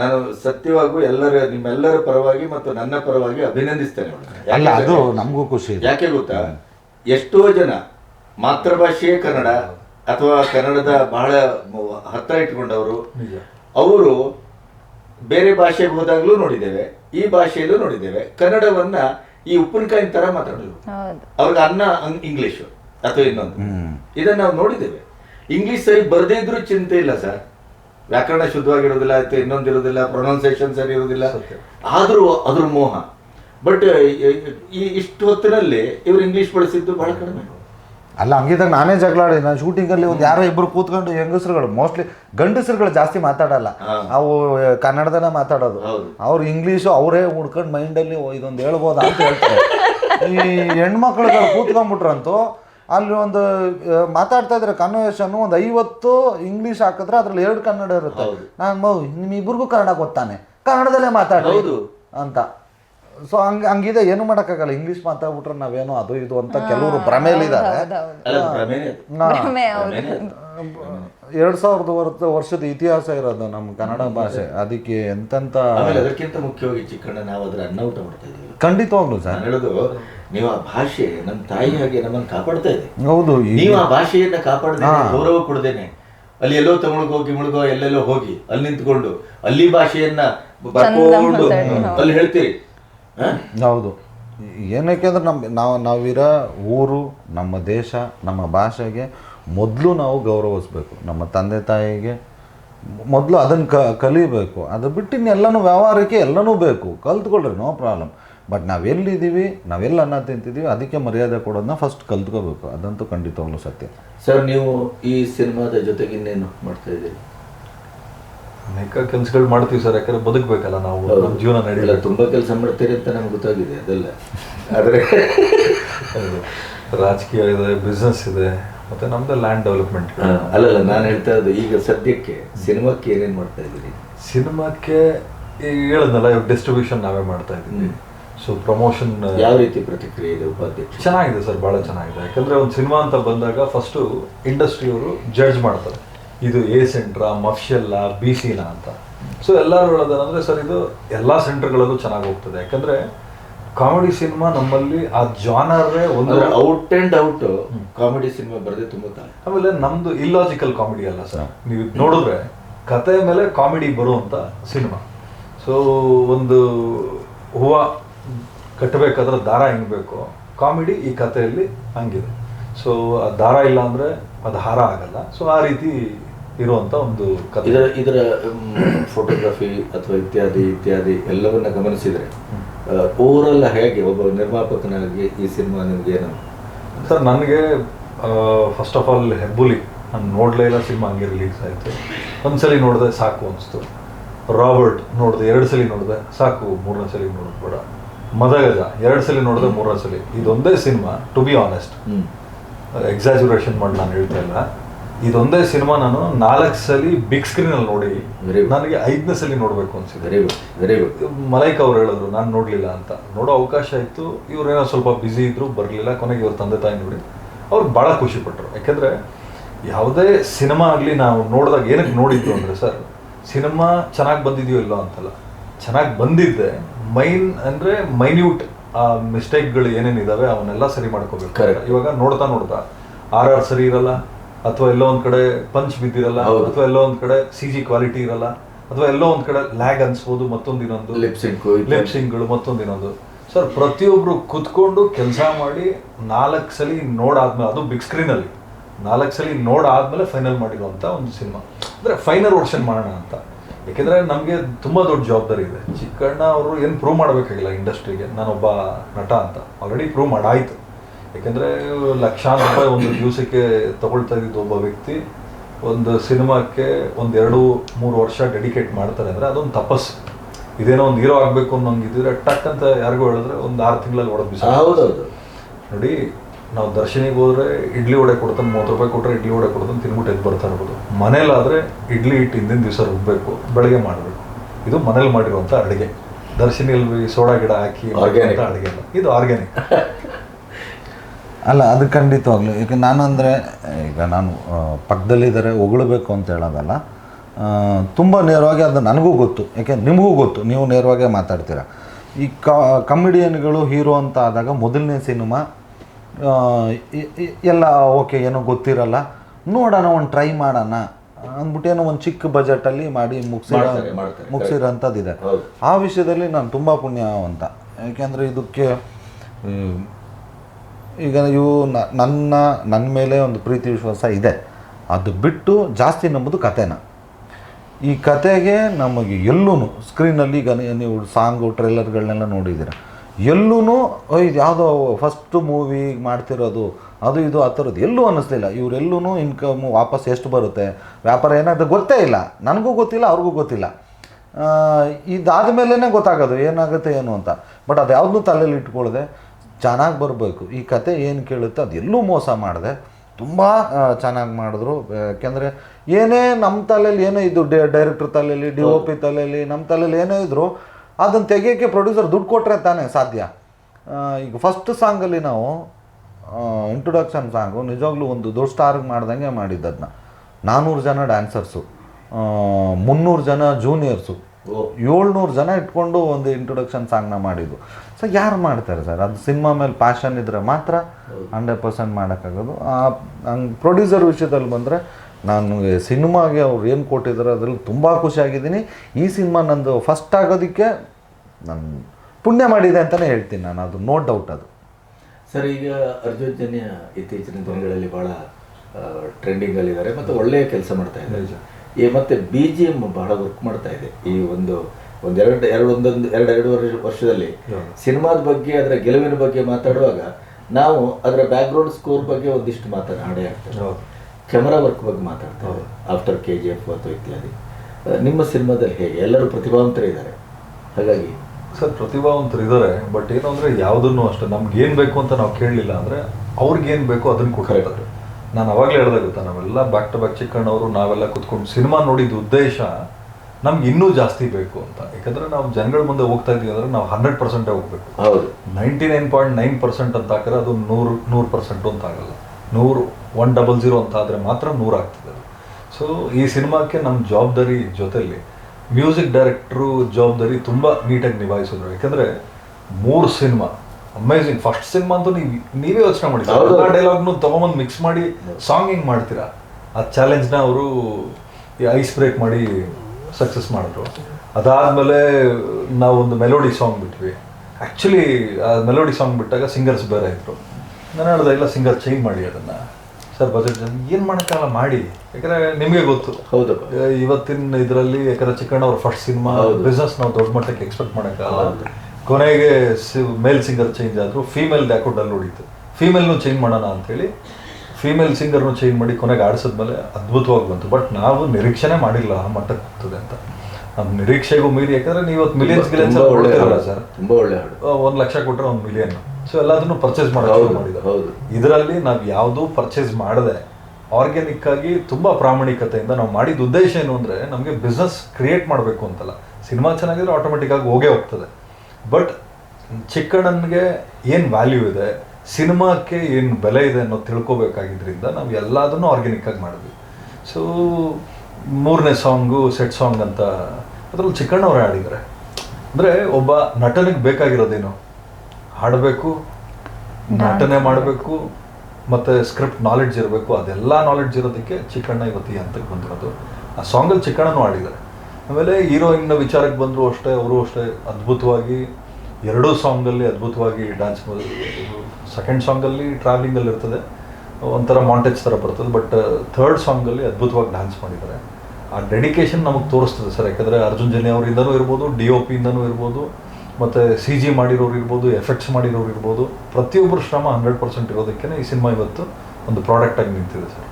ನಾನು ಸತ್ಯವಾಗೂ ಎಲ್ಲರ ನಿಮ್ಮೆಲ್ಲರ ಪರವಾಗಿ ಮತ್ತು ನನ್ನ ಪರವಾಗಿ ಅಭಿನಂದಿಸ್ತೇನೆ. ಅಲ್ಲ ಅದು? ನಮಗೂ ಖುಷಿ ಇದೆ. ಯಾಕೆ ಗೊತ್ತಾ? ಎಷ್ಟೋ ಜನ ಮಾತೃಭಾಷೆಯೇ ಕನ್ನಡ ಅಥವಾ ಕನ್ನಡದ ಬಹಳ ಹತ್ತಿರ ಇಟ್ಕೊಂಡವರು ಅವರು ಬೇರೆ ಭಾಷೆಗೆ ಹೋದಾಗಲೂ ನೋಡಿದ್ದೇವೆ ಈ ಭಾಷೆಯಲ್ಲೂ ನೋಡಿದ್ದೇವೆ. ಕನ್ನಡವನ್ನ ಈ ಉಪ್ಪಿನಕಾಯಿ ತರ ಮಾತಾಡೋದು. ಹೌದು. ಅವ್ರಿಗೆ ಅನ್ನ ಇಂಗ್ಲಿಷ್ ಅಥವಾ ಇನ್ನೊಂದು. ಇದನ್ನ ನಾವು ನೋಡಿದ್ದೇವೆ. ಇಂಗ್ಲಿಷ್ ಸರಿ ಬರದೇ ಇದ್ರೂ ಚಿಂತೆ ಇಲ್ಲ ಸರ್. ವ್ಯಾಕರಣ ಶುದ್ಧವಾಗಿರೋದಿಲ್ಲ ಅಥವಾ ಇನ್ನೊಂದಿರೋದಿಲ್ಲ ಪ್ರೊನೌನ್ಸೇಷನ್ ಪ್ರೊನೌನ್ಸಿಯೇಷನ್ ಸರಿ ಇರೋದಿಲ್ಲ. ಆದ್ರೂ ಅದ್ರ ಮೋಹ. ಬಟ್ ಈ ಇಷ್ಟು ಹೊತ್ತಿನಲ್ಲಿ ಇವರು ಇಂಗ್ಲಿಷ್ ಬಳಸಿದ್ದು ಬಹಳ ಕಡಿಮೆ. ಅಲ್ಲ ಹಂಗಿದ್ದಾಗ ನಾನೇ ಜಗಳಾಡಿ ನಾನು ಶೂಟಿಂಗಲ್ಲಿ ಒಂದು ಯಾರೋ ಇಬ್ಬರು ಕೂತ್ಕೊಂಡು ಹೆಂಗಸರುಗಳು ಮೋಸ್ಟ್ಲಿ ಗಂಡಸರುಗಳು ಜಾಸ್ತಿ ಮಾತಾಡಲ್ಲ. ಅವು ಕನ್ನಡದಲ್ಲೇ ಮಾತಾಡೋದು. ಅವ್ರು ಇಂಗ್ಲೀಷು ಅವರೇ ಹುಡ್ಕೊಂಡು ಮೈಂಡಲ್ಲಿ ಇದೊಂದು ಹೇಳ್ಬೋದಾ ಅಂತ ಹೇಳ್ತಾರೆ. ಈ ಹೆಣ್ಮಕ್ಳುಗಳು ಕೂತ್ಕೊಂಡ್ಬಿಟ್ರಂತೂ ಅಲ್ಲಿ ಒಂದು ಮಾತಾಡ್ತಾ ಇದ್ರೆ ಕನ್ವರ್ಸೇಷನ್ ಒಂದು ಐವತ್ತು ಇಂಗ್ಲೀಷ್ ಹಾಕಿದ್ರೆ ಅದ್ರಲ್ಲಿ ಎರಡು ಕನ್ನಡ ಇರುತ್ತೆ. ನಾನು ನಿಮ್ ನಿಮ್ಮಿಬ್ಬರಿಗೂ ಕನ್ನಡ ಗೊತ್ತಾನೆ. ಕನ್ನಡದಲ್ಲೇ ಮಾತಾಡೋದು ಅಂತ. ಸೊ ಹಂಗ ಹಂಗಿದೆ. ಏನು ಮಾಡೋಕ್ಕಾಗಲ್ಲ. ಇಂಗ್ಲೀಷ್ ಮಾತಾಡ್ಬಿಟ್ರೆ ನಾವೇನೋ ಅದು ಇದು ಅಂತ ಕೆಲವರು ಭ್ರಮೆಯಲ್ಲಿದ್ದಾರೆ. ಎರಡ್ ಸಾವಿರದ ವರ್ಷ ವರ್ಷದ ಇತಿಹಾಸ ಇರೋದು ನಮ್ಮ ಕನ್ನಡ ಭಾಷೆ. ಅದಕ್ಕೆ ಎಂತೆಂತ ಅದಕ್ಕಿಂತ ಮುಖ್ಯವಾಗಿ ಚಿಕ್ಕಣ್ಣ ನಾವು ಅದ್ರ ಅನ್ನ ಊಟ ಮಾಡ್ತಾ ಇದ್ದೀವಿ. ಖಂಡಿತವಾಗ್ಲು ಸರ್. ಹೇಳುದು ನೀವು ಆ ಭಾಷೆ ನಮ್ಮ ತಾಯಿ ಹಾಗೆ ನಮ್ಮನ್ನು ಕಾಪಾಡ್ತಾ ಇದೆ. ಹೌದು ನೀವು ಆ ಭಾಷೆಯನ್ನ ಕಾಪಾಡದೆ. ಗೌರವ ಕೊಡ್ದೇನೆ. ಅಲ್ಲಿ ಎಲ್ಲೋ ತಮಿಳ್ಗೆ ಹೋಗಿ ಮುಳುಗೋ ಎಲ್ಲೆಲ್ಲೋ ಹೋಗಿ ಅಲ್ಲಿ ನಿಂತ್ಕೊಂಡು ಅಲ್ಲಿ ಭಾಷೆಯನ್ನ ಬರ್ಕೊಂಡು ಅಲ್ಲಿ ಹೇಳ್ತೀರಿ? ಹೌದು. ಏನಕ್ಕೆ ಅಂದ್ರೆ ನಮ್ಮ ನಾವು ನಾವಿರೋ ಊರು, ನಮ್ಮ ದೇಶ, ನಮ್ಮ ಭಾಷೆಗೆ ಮೊದಲು ನಾವು ಗೌರವಿಸ್ಬೇಕು. ನಮ್ಮ ತಂದೆ ತಾಯಿಗೆ ಮೊದಲು ಅದನ್ನು ಕ ಕಲಿಬೇಕು. ಅದು ಬಿಟ್ಟು ಇನ್ನೆಲ್ಲನೂ ವ್ಯವಹಾರಕ್ಕೆ ಎಲ್ಲನೂ ಬೇಕು. ಕಲ್ತ್ಕೊಳ್ರಿ ನೋ ಪ್ರಾಬ್ಲಮ್ ಬಟ್ ನಾವೆಲ್ಲಿದ್ದೀವಿ ನಾವೆಲ್ಲ ಅನ್ನ ತಿಂತಿದ್ದೀವಿ, ಅದಕ್ಕೆ ಮರ್ಯಾದೆ ಕೊಡೋದನ್ನ ಫಸ್ಟ್ ಕಲ್ತ್ಕೋಬೇಕು. ಅದಂತೂ ಖಂಡಿತವಾಗ್ಲೂ ಸತ್ಯ. ಸರ್ ನೀವು ಈ ಸಿನಿಮಾದ ಜೊತೆಗೆ ಇನ್ನೇನು ಮಾಡ್ತಾ ಇದ್ದೀರಿ? ಅನೇಕ ಕೆಲಸಗಳು ಮಾಡ್ತೀವಿ ಸರ್ ಯಾಕಂದ್ರೆ ಬದುಕಬೇಕಲ್ಲ ನಾವು ನಮ್ಮ ಜೀವನ ನಡೆಯಲ್ಲ ತುಂಬ ಕೆಲಸ ಮಾಡ್ತೀರಿ ಅಂತ ನಮ್ಗೆ ಗೊತ್ತಾಗಿದೆ ಅದೆಲ್ಲ. ಆದರೆ ರಾಜಕೀಯ ಇದೆ ಬಿಸ್ನೆಸ್ ಇದೆ ಮತ್ತೆ ನಮ್ದು ಲ್ಯಾಂಡ್ ಡೆವಲಪ್ಮೆಂಟ್ ಅಲ್ಲಲ್ಲ ನಾನು ಹೇಳ್ತಾ ಇರೋದು ಈಗ ಸದ್ಯಕ್ಕೆ ಸಿನಿಮಾಕ್ಕೆ ಏನೇನ್ ಮಾಡ್ತಾ ಇದ್ದೀರಿ? ಸಿನಿಮಾಕ್ಕೆ ಈಗ ಹೇಳಿದ್ನಲ್ಲ ಡಿಸ್ಟ್ರಿಬ್ಯೂಷನ್ ನಾವೇ ಮಾಡ್ತಾ ಇದ್ದೀವಿ. ಸೊ ಪ್ರಮೋಷನ್ ಯಾವ ರೀತಿ ಪ್ರತಿಕ್ರಿಯೆ ಇದೆ ಉಪಾಧ್ಯಕ್ಷ? ಚೆನ್ನಾಗಿದೆ ಸರ್ ಭಾಳ ಚೆನ್ನಾಗಿದೆ. ಯಾಕಂದ್ರೆ ಒಂದು ಸಿನಿಮಾ ಅಂತ ಬಂದಾಗ ಫಸ್ಟು ಇಂಡಸ್ಟ್ರಿಯವರು ಜಡ್ಜ್ ಮಾಡ್ತಾರೆ. ಇದು ಎ ಸೆಂಟ್ರಾ ಮಫ್ಷಲ್ಲಾ ಬಿ ಸಿನಾ ಅಂತ. ಸೊ ಎಲ್ಲರೂ ಹೇಳೋದೇನಂದ್ರೆ ಸರ್ ಇದು ಎಲ್ಲ ಸೆಂಟ್ರ್ಗಳಲ್ಲೂ ಚೆನ್ನಾಗಿ ಹೋಗ್ತದೆ. ಯಾಕಂದ್ರೆ ಕಾಮಿಡಿ ಸಿನಿಮಾ ನಮ್ಮಲ್ಲಿ ಆ ಜಾನರೇ ಒಂದು out and out comedy cinema ಬರದೆ ತುಂಬ ಆಮೇಲೆ ನಮ್ದು ಇಲ್ಲಾಜಿಕಲ್ ಕಾಮಿಡಿ ಅಲ್ಲ ಸರ್. ನೀವು ನೋಡಿದ್ರೆ ಕತೆ ಮೇಲೆ ಕಾಮಿಡಿ ಬರುವಂಥ ಸಿನಿಮಾ. ಸೊ ಒಂದು ಹೂವ ಕಟ್ಟಬೇಕಾದ್ರೆ ದಾರ ಹೆಂಗೆ ಬೇಕು ಕಾಮಿಡಿ ಈ ಕಥೆಯಲ್ಲಿ ಹಂಗಿದೆ. ಸೊ ಆ ದಾರ ಇಲ್ಲ ಅಂದ್ರೆ ಅದು ಹಾರ ಆಗಲ್ಲ. ಸೊ ಆ ರೀತಿ ಇರುವಂತ ಒಂದು ಕಥೆ. ಇದರ ಇದರ ಫೋಟೋಗ್ರಫಿ ಅಥವಾ ಇತ್ಯಾದಿ ಇತ್ಯಾದಿ ಎಲ್ಲವನ್ನ ಗಮನಿಸಿದ್ರೆ ಆಲ್ ಹೇಗೆ ಒಬ್ಬ ನಿರ್ಮಾಪಕನಾಗಿ ಈ ಸಿನಿಮಾ ನಿಮ್ಗೆ ಏನು ಸರ್ ನನಗೆ ಫಸ್ಟ್ ಆಫ್ ಆಲ್ ಹೆಬ್ಬುಲಿ. ನಾನು ನೋಡಲೇ ಇಲ್ಲ ಸಿನಿಮಾ ಹಂಗೆ ರಿಲೀಸ್ ಆಯಿತು. ಒಂದ್ಸಲಿ ನೋಡಿದೆ ಸಾಕು ಅನಿಸ್ತು. ರಾಬರ್ಟ್ ನೋಡಿದೆ ಎರಡು ಸಲ ನೋಡಿದೆ ಸಾಕು ಮೂರನೇ ಸಲ ನೋಡೋದು ಬೇಡ. ಮದಗಜ ಎರಡು ಸಲ ನೋಡಿದೆ ಮೂರನೇ ಸಲ. ಇದೊಂದೇ cinema to be honest exaggeration ಮಾಡಿ ನಾನು ಹೇಳ್ತಾ ಇಲ್ಲ. ಇದೊಂದೇ ಸಿನಿಮಾ ನಾನು ನಾಲ್ಕು ಸಲ ಬಿಗ್ ಸ್ಕ್ರೀನ್ ಅಲ್ಲಿ ನೋಡಿ. ನನಗೆ ಐದನೇ ಸಲ ನೋಡಬೇಕು ಅನ್ಸಿದೆ ವೆರಿ ಗುಡ್ ವೆರಿ ಗುಡ್ ಮಲೈಕ್ ಅವ್ರು ಹೇಳಿದ್ರು ನಾನು ನೋಡಲಿಲ್ಲ ಅಂತ. ನೋಡೋ ಅವಕಾಶ ಇತ್ತು. ಇವ್ರೇನೋ ಸ್ವಲ್ಪ ಬ್ಯುಸಿ ಇದ್ರು ಬರಲಿಲ್ಲ. ಕೊನೆಗೆ ಇವ್ರ ತಂದೆ ತಾಯಿ ನೋಡಿ. ಅವ್ರು ಭಾಳ ಖುಷಿ ಯಾಕೆಂದರೆ ಯಾಕೆಂದ್ರೆ ಯಾವುದೇ ಸಿನಿಮಾ ಆಗಲಿ ನಾವು ನೋಡಿದಾಗ ಏನಕ್ಕೆ ನೋಡಿದ್ದು ಅಂದ್ರೆ ಸರ್ ಸಿನಿಮಾ ಚೆನ್ನಾಗಿ ಬಂದಿದೆಯೋ ಇಲ್ಲೋ ಅಂತಲ್ಲ. ಚೆನ್ನಾಗಿ ಬಂದಿದ್ದೆ. ಮೈನ್ ಅಂದ್ರೆ ಮೈನ್ಯೂಟ್ ಆ ಮಿಸ್ಟೇಕ್ಗಳು ಏನೇನಿದಾವೆ ಅವನ್ನೆಲ್ಲ ಸರಿ ಮಾಡ್ಕೋಬೇಕು. ಇವಾಗ ನೋಡ್ತಾ ನೋಡ್ತಾ ಆರ್ ಆರ್ ಸರಿ ಇರಲ್ಲ. ಅಥವಾ ಎಲ್ಲೋ ಒಂದ್ ಕಡೆ ಪಂಚ್ ಬಿದ್ದಿರಲ್ಲ. ಅಥವಾ ಎಲ್ಲೋ ಒಂದ್ ಕಡೆ ಸಿ ಜಿ ಕ್ವಾಲಿಟಿ ಇರಲ್ಲ ಅಥವಾ ಎಲ್ಲೋ ಒಂದ್ ಕಡೆ ಲ್ಯಾಗ್ ಅನ್ಸ್ಬೋದು ಮತ್ತೊಂದ್ ಇನ್ನೊಂದು. Lip sync, ಇದು- ಲಿಪ್ ಸಿಂಕ್ಗಳು ಮತ್ತೊಂದ್ ಇನ್ನೊಂದು. ಸರ್ ಪ್ರತಿಯೊಬ್ರು ಕುತ್ಕೊಂಡು ಕೆಲಸ ಮಾಡಿ ನಾಲ್ಕು ಸಲ ನೋಡಾದ್ಮೇಲೆ ಅದು ಬಿಗ್ ಸ್ಕ್ರೀನ್ ಅಲ್ಲಿ ನಾಲ್ಕು ಸಲ ನೋಡಾದ್ಮೇಲೆ ಫೈನಲ್ ಮಾಡಿರುವಂತ ಒಂದು ಸಿನಿಮಾ ಅಂದ್ರೆ ಫೈನಲ್ ವರ್ಷನ್ ಮಾಡೋಣ ಅಂತ. ಯಾಕೆಂದ್ರೆ ನಮಗೆ ತುಂಬಾ ದೊಡ್ಡ ಜವಾಬ್ದಾರಿ ಇದೆ. ಚಿಕ್ಕಣ್ಣ ಅವರು ಏನು ಪ್ರೂವ್ ಮಾಡಬೇಕಾಗಿಲ್ಲ ಇಂಡಸ್ಟ್ರಿಗೆ ನಾನೊಬ್ಬ ನಟ ಅಂತ. ಆಲ್ರೆಡಿ ಪ್ರೂವ್ ಮಾಡಾಯ್ತು. ಯಾಕೆಂದ್ರೆ ಲಕ್ಷಾಂತರ ರೂಪಾಯಿ ಒಂದು ದಿವಸಕ್ಕೆ ತಗೊಳ್ತಾ ಇದ್ದಿದ್ದು ಒಬ್ಬ ವ್ಯಕ್ತಿ ಒಂದು ಸಿನಿಮಾಕ್ಕೆ ಒಂದ್ ಎರಡು ಮೂರು ವರ್ಷ ಡೆಡಿಕೇಟ್ ಮಾಡ್ತಾರೆ ಅಂದ್ರೆ ಅದೊಂದು ತಪಸ್ಸು. ಇದೇನೋ ಒಂದು ಹೀರೋ ಆಗಬೇಕು ಆಗ್ಬೇಕು ಅನ್ನೋಂಗಿದ್ರೆ ಟಕ್ ಅಂತ ಯಾರಿಗೂ ಹೇಳಿದ್ರೆ ಒಂದು ಆರು ತಿಂಗಳಲ್ಲಿ ಹೊಡೆದ್ ಹೌದು ಹೌದೌದು. ನೋಡಿ ನಾವು ದರ್ಶನಿಗೆ ಹೋದ್ರೆ ಇಡ್ಲಿ ವಡೆ ಕೊಡ್ತಾನೆ ಮೂವತ್ತು ರೂಪಾಯಿ ಕೊಟ್ಟರೆ ಇಡ್ಲಿ ವಡೆ ಕೊಡ್ತಾನೆ ತಿನ್ಬಿಟ್ಟು ಎದ್ದು ಬರ್ತಾ ಇರ್ಬೋದು. ಮನೇಲಾದರೆ ಇಡ್ಲಿ ಹಿಟ್ಟು ಹಿಂದಿನ ದಿವಸ ರುಬ್ಬಬೇಕು ಬೆಳಗ್ಗೆ ಮಾಡಬೇಕು. ಇದು ಮನೇಲಿ ಮಾಡಿರುವಂಥ ಅಡುಗೆ. ದರ್ಶನಿಯಲ್ಲಿ ಸೋಡಾ ಗಿಡ ಹಾಕಿ ಆರ್ಗ್ಯಾನಿಕ್ ಅಡುಗೆ. ಅಲ್ಲ ಇದು ಆರ್ಗ್ಯಾನಿಕ್ ಅಲ್ಲ ಅದು ಖಂಡಿತವಾಗ್ಲು. ಈಗ ಅಂದರೆ ಈಗ ನಾನು ಪಕ್ಕದಲ್ಲಿದ್ದಾರೆ ಹೊಗಳಬೇಕು ಅಂತ ಹೇಳೋದಲ್ಲ ತುಂಬ ನೇರವಾಗಿ ಅದು ನನಗೂ ಗೊತ್ತು. ಯಾಕೆ ನಿಮಗೂ ಗೊತ್ತು. ನೀವು ನೇರವಾಗೇ ಮಾತಾಡ್ತೀರ. ಈ ಕ ಕಮಿಡಿಯನ್ಗಳು ಹೀರೋ ಅಂತ ಆದಾಗ ಮೊದಲನೇ ಸಿನಿಮಾ ಎಲ್ಲ ಓಕೆ ಏನೋ ಗೊತ್ತಿರಲ್ಲ. ನೋಡೋಣ ಒಂದು ಟ್ರೈ ಮಾಡೋಣ ಅಂದ್ಬಿಟ್ಟು ಏನೋ ಒಂದು ಚಿಕ್ಕ ಬಜೆಟಲ್ಲಿ ಮಾಡಿ ಮುಗಿಸಿರೋ. ಮುಗಿಸಿರೋಂಥದ್ದಿದೆ. ಆ ವಿಷಯದಲ್ಲಿ ನಾನು ತುಂಬ ಪುಣ್ಯವಂತ. ಯಾಕೆಂದರೆ ಇದಕ್ಕೆ ಈಗ ಇವು ನನ್ನ ನನ್ನ ಮೇಲೆ ಒಂದು ಪ್ರೀತಿ ವಿಶ್ವಾಸ ಇದೆ. ಅದು ಬಿಟ್ಟು ಜಾಸ್ತಿ ನಂಬುದು ಕತೆನ ಈ ಕತೆಗೆ ನಮಗೆ ಎಲ್ಲೂ ಸ್ಕ್ರೀನಲ್ಲಿ ಈಗ ನೀವು ಸಾಂಗು, ಟ್ರೈಲರ್ಗಳನ್ನೆಲ್ಲ ನೋಡಿದ್ದೀರ. ಎಲ್ಲೂ ಇದು ಯಾವುದೋ ಫಸ್ಟ್ ಮೂವಿ ಮಾಡ್ತಿರೋದು, ಅದು ಇದು ಆ ಥರದ್ದು ಎಲ್ಲೂ ಅನ್ನಿಸ್ಲಿಲ್ಲ. ಇವರೆಲ್ಲೂ ಇನ್ಕಮ್ ವಾಪಸ್ ಎಷ್ಟು ಬರುತ್ತೆ, ವ್ಯಾಪಾರ ಏನಾಗುತ್ತೆ ಗೊತ್ತೇ ಇಲ್ಲ. ನನಗೂ ಗೊತ್ತಿಲ್ಲ, ಅವ್ರಿಗೂ ಗೊತ್ತಿಲ್ಲ. ಇದಾದ ಮೇಲೇ ಗೊತ್ತಾಗೋದು ಏನಾಗುತ್ತೆ ಏನು ಅಂತ. ಬಟ್ ಅದು ಯಾವುದನ್ನೂ ತಲೆಯಲ್ಲಿ ಇಟ್ಕೊಳ್ಳದೆ ಚೆನ್ನಾಗಿ ಬರಬೇಕು. ಈ ಕತೆ ಏನು ಕೇಳುತ್ತೆ ಅದೆಲ್ಲೂ ಮೋಸ ಮಾಡಿದೆ. ತುಂಬ ಚೆನ್ನಾಗಿ ಮಾಡಿದ್ರು. ಯಾಕೆಂದರೆ ಏನೇ ನಮ್ಮ ತಲೆಯಲ್ಲಿ ಏನೇ ಇದು ಡೈರೆಕ್ಟ್ರ್ ತಲೆಯಲ್ಲಿ ಡಿ ಒ ಪಿ ತಲೆಯಲ್ಲಿ ನಮ್ಮ ತಲೆಯಲ್ಲಿ ಏನೇ ಇದ್ದರೂ ಅದನ್ನು ತೆಗಿಯೋಕ್ಕೆ ಪ್ರೊಡ್ಯೂಸರ್ ದುಡ್ಡು ಕೊಟ್ಟರೆ ತಾನೇ ಸಾಧ್ಯ. ಈಗ ಫಸ್ಟ್ ಸಾಂಗಲ್ಲಿ ನಾವು ಇಂಟ್ರೊಡಕ್ಷನ್ ಸಾಂಗು ನಿಜವಾಗ್ಲೂ ಒಂದು ದೊಡ್ಡ ಸ್ಟಾರ್ಗೆ ಮಾಡ್ದಂಗೆ ಮಾಡಿದ್ದದನ್ನ ನಾನ್ನೂರು ಜನ ಡ್ಯಾನ್ಸರ್ಸು ಮುನ್ನೂರು ಜನ ಜೂನಿಯರ್ಸು ಏಳ್ನೂರು ಜನ ಇಟ್ಕೊಂಡು ಒಂದು ಇಂಟ್ರೊಡಕ್ಷನ್ ಸಾಂಗ್ನ ಮಾಡಿದ್ದು. ಸೊ ಯಾರು ಮಾಡ್ತಾರೆ ಸರ್? ಅದು ಸಿನಿಮಾ ಮೇಲೆ ಪ್ಯಾಷನ್ ಇದ್ದರೆ ಮಾತ್ರ ಹಂಡ್ರೆಡ್ ಪರ್ಸೆಂಟ್ ಮಾಡೋಕ್ಕಾಗೋದು. ಹಂಗೆ ಪ್ರೊಡ್ಯೂಸರ್ ವಿಷಯದಲ್ಲಿ ಬಂದರೆ ನಾನು ಸಿನಿಮಾಗೆ ಅವ್ರು ಏನು ಕೊಟ್ಟಿದ್ದಾರೆ ಅದ್ರಲ್ಲಿ ತುಂಬ ಖುಷಿಯಾಗಿದ್ದೀನಿ ಈ ಸಿನಿಮಾ ನಂದು ಫಸ್ಟ್ ಆಗೋದಕ್ಕೆ ನಾನು ಪುಣ್ಯ ಮಾಡಿದೆ ಅಂತಲೇ ಹೇಳ್ತೀನಿ ನಾನು. ಅದು ನೋ ಡೌಟ್ ಅದು. ಸರ್ ಈಗ ಅರ್ಜುನ್ ಜನ್ಯ ಇತ್ತೀಚಿನ ದಿನಗಳಲ್ಲಿ ಭಾಳ ಟ್ರೆಂಡಿಂಗಲ್ಲಿದ್ದಾರೆ ಮತ್ತು ಒಳ್ಳೆಯ ಕೆಲಸ ಮಾಡ್ತಾ ಇದ್ದಾರೆ. ಈ ಮತ್ತೆ ಬಿ ಜಿ ಎಂ ಬಹಳ ವರ್ಕ್ ಮಾಡ್ತಾ ಇದೆ. ಈ ಒಂದು ಒಂದೆರಡು ಎರಡು ಒಂದೊಂದು ಎರಡು ಎರಡು ವರ್ಷ ವರ್ಷದಲ್ಲಿ ಸಿನಿಮಾದ ಬಗ್ಗೆ ಅದರ ಗೆಲುವಿನ ಬಗ್ಗೆ ಮಾತಾಡುವಾಗ ನಾವು ಅದರ ಬ್ಯಾಕ್ಗ್ರೌಂಡ್ ಸ್ಕೋರ್ ಬಗ್ಗೆ ಒಂದಿಷ್ಟು ಮಾತನಾಡೇ ಆಗ್ತದೆ. ಕ್ಯಾಮರಾ ವರ್ಕ್ ಬಗ್ಗೆ ಮಾತಾಡ್ತಾರೆ ಆಫ್ಟರ್ ಕೆ ಜಿ ಎಫ್ ಅಥವಾ ಇತ್ಯಾದಿ. ನಿಮ್ಮ ಸಿನಿಮಾದಲ್ಲಿ ಹೇಗೆ? ಎಲ್ಲರೂ ಪ್ರತಿಭಾವಂತರು ಇದ್ದಾರೆ. ಹಾಗಾಗಿ ಸರ್ ಪ್ರತಿಭಾವಂತರು ಇದ್ದಾರೆ ಬಟ್ ಏನು ಅಂದ್ರೆ ಯಾವುದನ್ನು ಅಷ್ಟೇ ನಮ್ಗೆ ಏನು ಬೇಕು ಅಂತ ನಾವು ಕೇಳಲಿಲ್ಲ ಅಂದ್ರೆ ಅವ್ರಿಗೆ ಏನ್ ಬೇಕು ಅದನ್ನ ಕೊಟ್ಟಿರ್ತಾರೆ. ನಾನು ಅವಾಗಲೇ ಹೇಳ್ದೆ ಗೊತ್ತಾ ನಾವೆಲ್ಲ ಬ್ಯಾಕ್ ಟು ಬ್ಯಾಕ್ ಚಿಕ್ಕಣ್ಣವರು ನಾವೆಲ್ಲ ಕುತ್ಕೊಂಡು ಸಿನಿಮಾ ನೋಡಿದ ಉದ್ದೇಶ ನಮ್ಗೆ ಇನ್ನೂ ಜಾಸ್ತಿ ಬೇಕು ಅಂತ. ಯಾಕಂದ್ರೆ ನಾವು ಜನಗಳ ಮುಂದೆ ಹೋಗ್ತಾ ಇದೀವಿ ಅಂದ್ರೆ ನಾವು ಹಂಡ್ರೆಡ್ ಪರ್ಸೆಂಟೇ ಹೋಗ್ಬೇಕು. ಹೌದು. Ninety nine point nine percent ಅಂತ ಹಾಕಿದ್ರೆ ಅದು ನೂರು ನೂರು ಪರ್ಸೆಂಟು ಅಂತ ಆಗಲ್ಲ. ನೂರು ಒನ್ ಡಬಲ್ ಜೀರೋ ಅಂತ ಆದರೆ ಮಾತ್ರ ನೂರು ಆಗ್ತದೆ ಸೊ ಈ ಸಿನಿಮಾಕ್ಕೆ ನಮ್ಮ ಜವಾಬ್ದಾರಿ ಜೊತೆಲಿ ಮ್ಯೂಸಿಕ್ ಡೈರೆಕ್ಟ್ರು ಜವಾಬ್ದಾರಿ ತುಂಬ ನೀಟಾಗಿ ನಿಭಾಯಿಸಿದ್ರು. ಯಾಕಂದರೆ ಮೂರು ಸಿನಿಮಾ ಅಮೇಝಿಂಗ್ ಫಸ್ಟ್ ಸಿನಿಮಾ ಅಂತೂ ನೀವು ನೀವೇ ಯೋಚನೆ ಮಾಡಿ. ಎಲ್ಲ ಡೈಲಾಗ್ನು ತೊಗೊಂಬಂದು ಮಿಕ್ಸ್ ಮಾಡಿ ಸಾಂಗ್ ಹಿಂಗೆ ಮಾಡ್ತೀರಾ? ಆ ಚಾಲೆಂಜ್ನ ಅವರು ಐಸ್ ಬ್ರೇಕ್ ಮಾಡಿ ಸಕ್ಸಸ್ ಮಾಡಿದ್ರು. ಅದಾದಮೇಲೆ ನಾವು ಒಂದು ಮೆಲೋಡಿ ಸಾಂಗ್ ಬಿಟ್ವಿ. ಆ್ಯಕ್ಚುಲಿ ಆ ಮೆಲೋಡಿ ಸಾಂಗ್ ಬಿಟ್ಟಾಗ ಸಿಂಗರ್ಸ್ ಬೇರೆ ಇದ್ರು. ನಾನು ಹೇಳಿದೆ ಇಲ್ಲ ಸಿಂಗರ್ ಚೇಂಜ್ ಮಾಡಿ ಅದನ್ನ. ಸರ್ ಬಜೆಟ್ ಏನು ಮಾಡೋಕ್ಕಾಗಲ್ಲ ಮಾಡಿ. ಯಾಕಂದರೆ ನಿಮಗೆ ಗೊತ್ತು. ಹೌದು. ಇವತ್ತಿನ ಇದರಲ್ಲಿ ಯಾಕಂದರೆ ಚಿಕ್ಕಣ್ಣ ಅವ್ರ ಫಸ್ಟ್ ಸಿನಿಮಾ. ಬಿಸ್ನೆಸ್ ನಾವು ದೊಡ್ಡ ಮಟ್ಟಕ್ಕೆ ಎಕ್ಸ್ಪೆಕ್ಟ್ ಮಾಡೋಕ್ಕಾಗಲ್ಲ. ಕೊನೆಗೆ ಮೇಲ್ ಸಿಂಗರ್ ಚೇಂಜ್ ಆದ್ರು ಫೀಮೇಲ್ ಯಾಕೋ ಡಲ್ ಹೊಡಿತು? ಫೀಮೇಲ್ನು ಚೇಂಜ್ ಮಾಡೋಣ ಅಂಥೇಳಿ ಫೀಮೇಲ್ ಸಿಂಗರ್ನು ಚೇಂಜ್ ಮಾಡಿ ಕೊನೆಗೆ ಆಡಿಸಿದ್ಮೇಲೆ ಅದ್ಭುತವಾಗಿ ಬಂತು. ಬಟ್ ನಾವು ನಿರೀಕ್ಷೆನೇ ಮಾಡಿಲ್ಲ ಆ ಮಟ್ಟಕ್ಕೆ ಹೋಗ್ತದೆ ಅಂತ. ನಮ್ಮ ನಿರೀಕ್ಷೆಗೂ ಮೀರಿ ಯಾಕಂದ್ರೆ ನೀವು ಇವತ್ತು ಮಿಲಿಯನ್ಸ್ ಗಿಲಿಯನ್ಸ್ ಕೊಡ್ತಿರಲ್ಲ ಸರ್. ತುಂಬಾ ಒಳ್ಳೆ ಹಾಡು. ಒಂದು ಲಕ್ಷ ಕೊಟ್ಟರೆ ಒಂದು ಮಿಲಿಯನ್ ಸೊ ಎಲ್ಲದನ್ನು ಪರ್ಚೇಸ್ ಮಾಡೋದು ಮಾಡಿದ ಹೌದು. ಇದರಲ್ಲಿ ನಾವು ಯಾವುದೂ ಪರ್ಚೇಸ್ ಮಾಡದೆ ಆರ್ಗ್ಯಾನಿಕ್ ಆಗಿ ತುಂಬ ಪ್ರಾಮಾಣಿಕತೆಯಿಂದ ನಾವು ಮಾಡಿದ ಉದ್ದೇಶ ಏನು ಅಂದರೆ ನಮಗೆ ಬಿಸ್ನೆಸ್ ಕ್ರಿಯೇಟ್ ಮಾಡಬೇಕು ಅಂತಲ್ಲ. ಸಿನಿಮಾ ಚೆನ್ನಾಗಿದ್ರೆ ಆಟೋಮೆಟಿಕ್ ಆಗಿ ಹೋಗೇ ಹೋಗ್ತದೆ. ಬಟ್ ಚಿಕ್ಕಣ್ಣನಿಗೆ ಏನು ವ್ಯಾಲ್ಯೂ ಇದೆ, ಸಿನಿಮಾಕ್ಕೆ ಏನು ಬೆಲೆ ಇದೆ ಅನ್ನೋದು ತಿಳ್ಕೊಬೇಕಾಗಿದ್ದರಿಂದ ನಾವು ಎಲ್ಲದನ್ನು ಆರ್ಗ್ಯಾನಿಕ್ಕಾಗಿ ಮಾಡಿದ್ವಿ. ಸೊ ಮೂರನೇ ಸಾಂಗು ಸೆಟ್ ಸಾಂಗ್ ಅಂತ ಅದರಲ್ಲಿ ಚಿಕ್ಕಣ್ಣವ್ರು ಹಾಡಿದ್ದಾರೆ. ಅಂದರೆ ಒಬ್ಬ ನಟನಿಗೆ ಬೇಕಾಗಿರೋದೇನು? ಹಾಡಬೇಕು, ನಟನೆ ಮಾಡಬೇಕು, ಮತ್ತು ಸ್ಕ್ರಿಪ್ಟ್ ನಾಲೆಡ್ಜ್ ಇರಬೇಕು, ಅದೆಲ್ಲ ನಾಲೆಡ್ಜ್ ಇರೋದಕ್ಕೆ ಚಿಕ್ಕಣ್ಣ ಇವತ್ತು ಈ ಬಂದಿರೋದು. ಆ ಸಾಂಗಲ್ಲಿ ಚಿಕ್ಕಣ್ಣನೂ ಆಡಿದ್ದಾರೆ ಆಮೇಲೆ ಹೀರೋಯಿನ್ನ ವಿಚಾರಕ್ಕೆ ಬಂದರೂ ಅಷ್ಟೇ, ಅವರು ಅಷ್ಟೇ ಅದ್ಭುತವಾಗಿ, ಎರಡೂ ಸಾಂಗಲ್ಲಿ ಅದ್ಭುತವಾಗಿ ಡ್ಯಾನ್ಸ್ ಸೆಕೆಂಡ್ ಸಾಂಗಲ್ಲಿ ಟ್ರಾವೆಲಿಂಗಲ್ಲಿ ಇರ್ತದೆ, ಒಂಥರ ಮಾಂಟೇಜ್ ಥರ ಬರ್ತದೆ ಬಟ್ ಥರ್ಡ್ ಸಾಂಗಲ್ಲಿ ಅದ್ಭುತವಾಗಿ ಡ್ಯಾನ್ಸ್ ಮಾಡಿದ್ದಾರೆ. ಆ ಡೆಡಿಕೇಶನ್ ನಮಗೆ ತೋರಿಸ್ತದೆ ಸರ್, ಯಾಕಂದರೆ ಅರ್ಜುನ್ ಜನ್ಯ ಅವರಿಂದನೂ ಇರ್ಬೋದು ಡಿ ಒ ಪಿಯಿಂದನೂ ಇರ್ಬೋದು, ಮತ್ತು ಸಿ ಜಿ ಮಾಡಿರೋರು ಇರ್ಬೋದು ಎಫೆಕ್ಟ್ಸ್ ಮಾಡಿರೋರು ಇರ್ಬೋದು ಪ್ರತಿಯೊಬ್ಬರು ಶ್ರಮ ಹಂಡ್ರೆಡ್ ಪರ್ಸೆಂಟ್ ಇರೋದಕ್ಕೆ ಈ ಸಿನಿಮಾ ಇವತ್ತು ಒಂದು ಪ್ರಾಡಕ್ಟಾಗಿ ನಿಂತಿದೆ ಸರ್.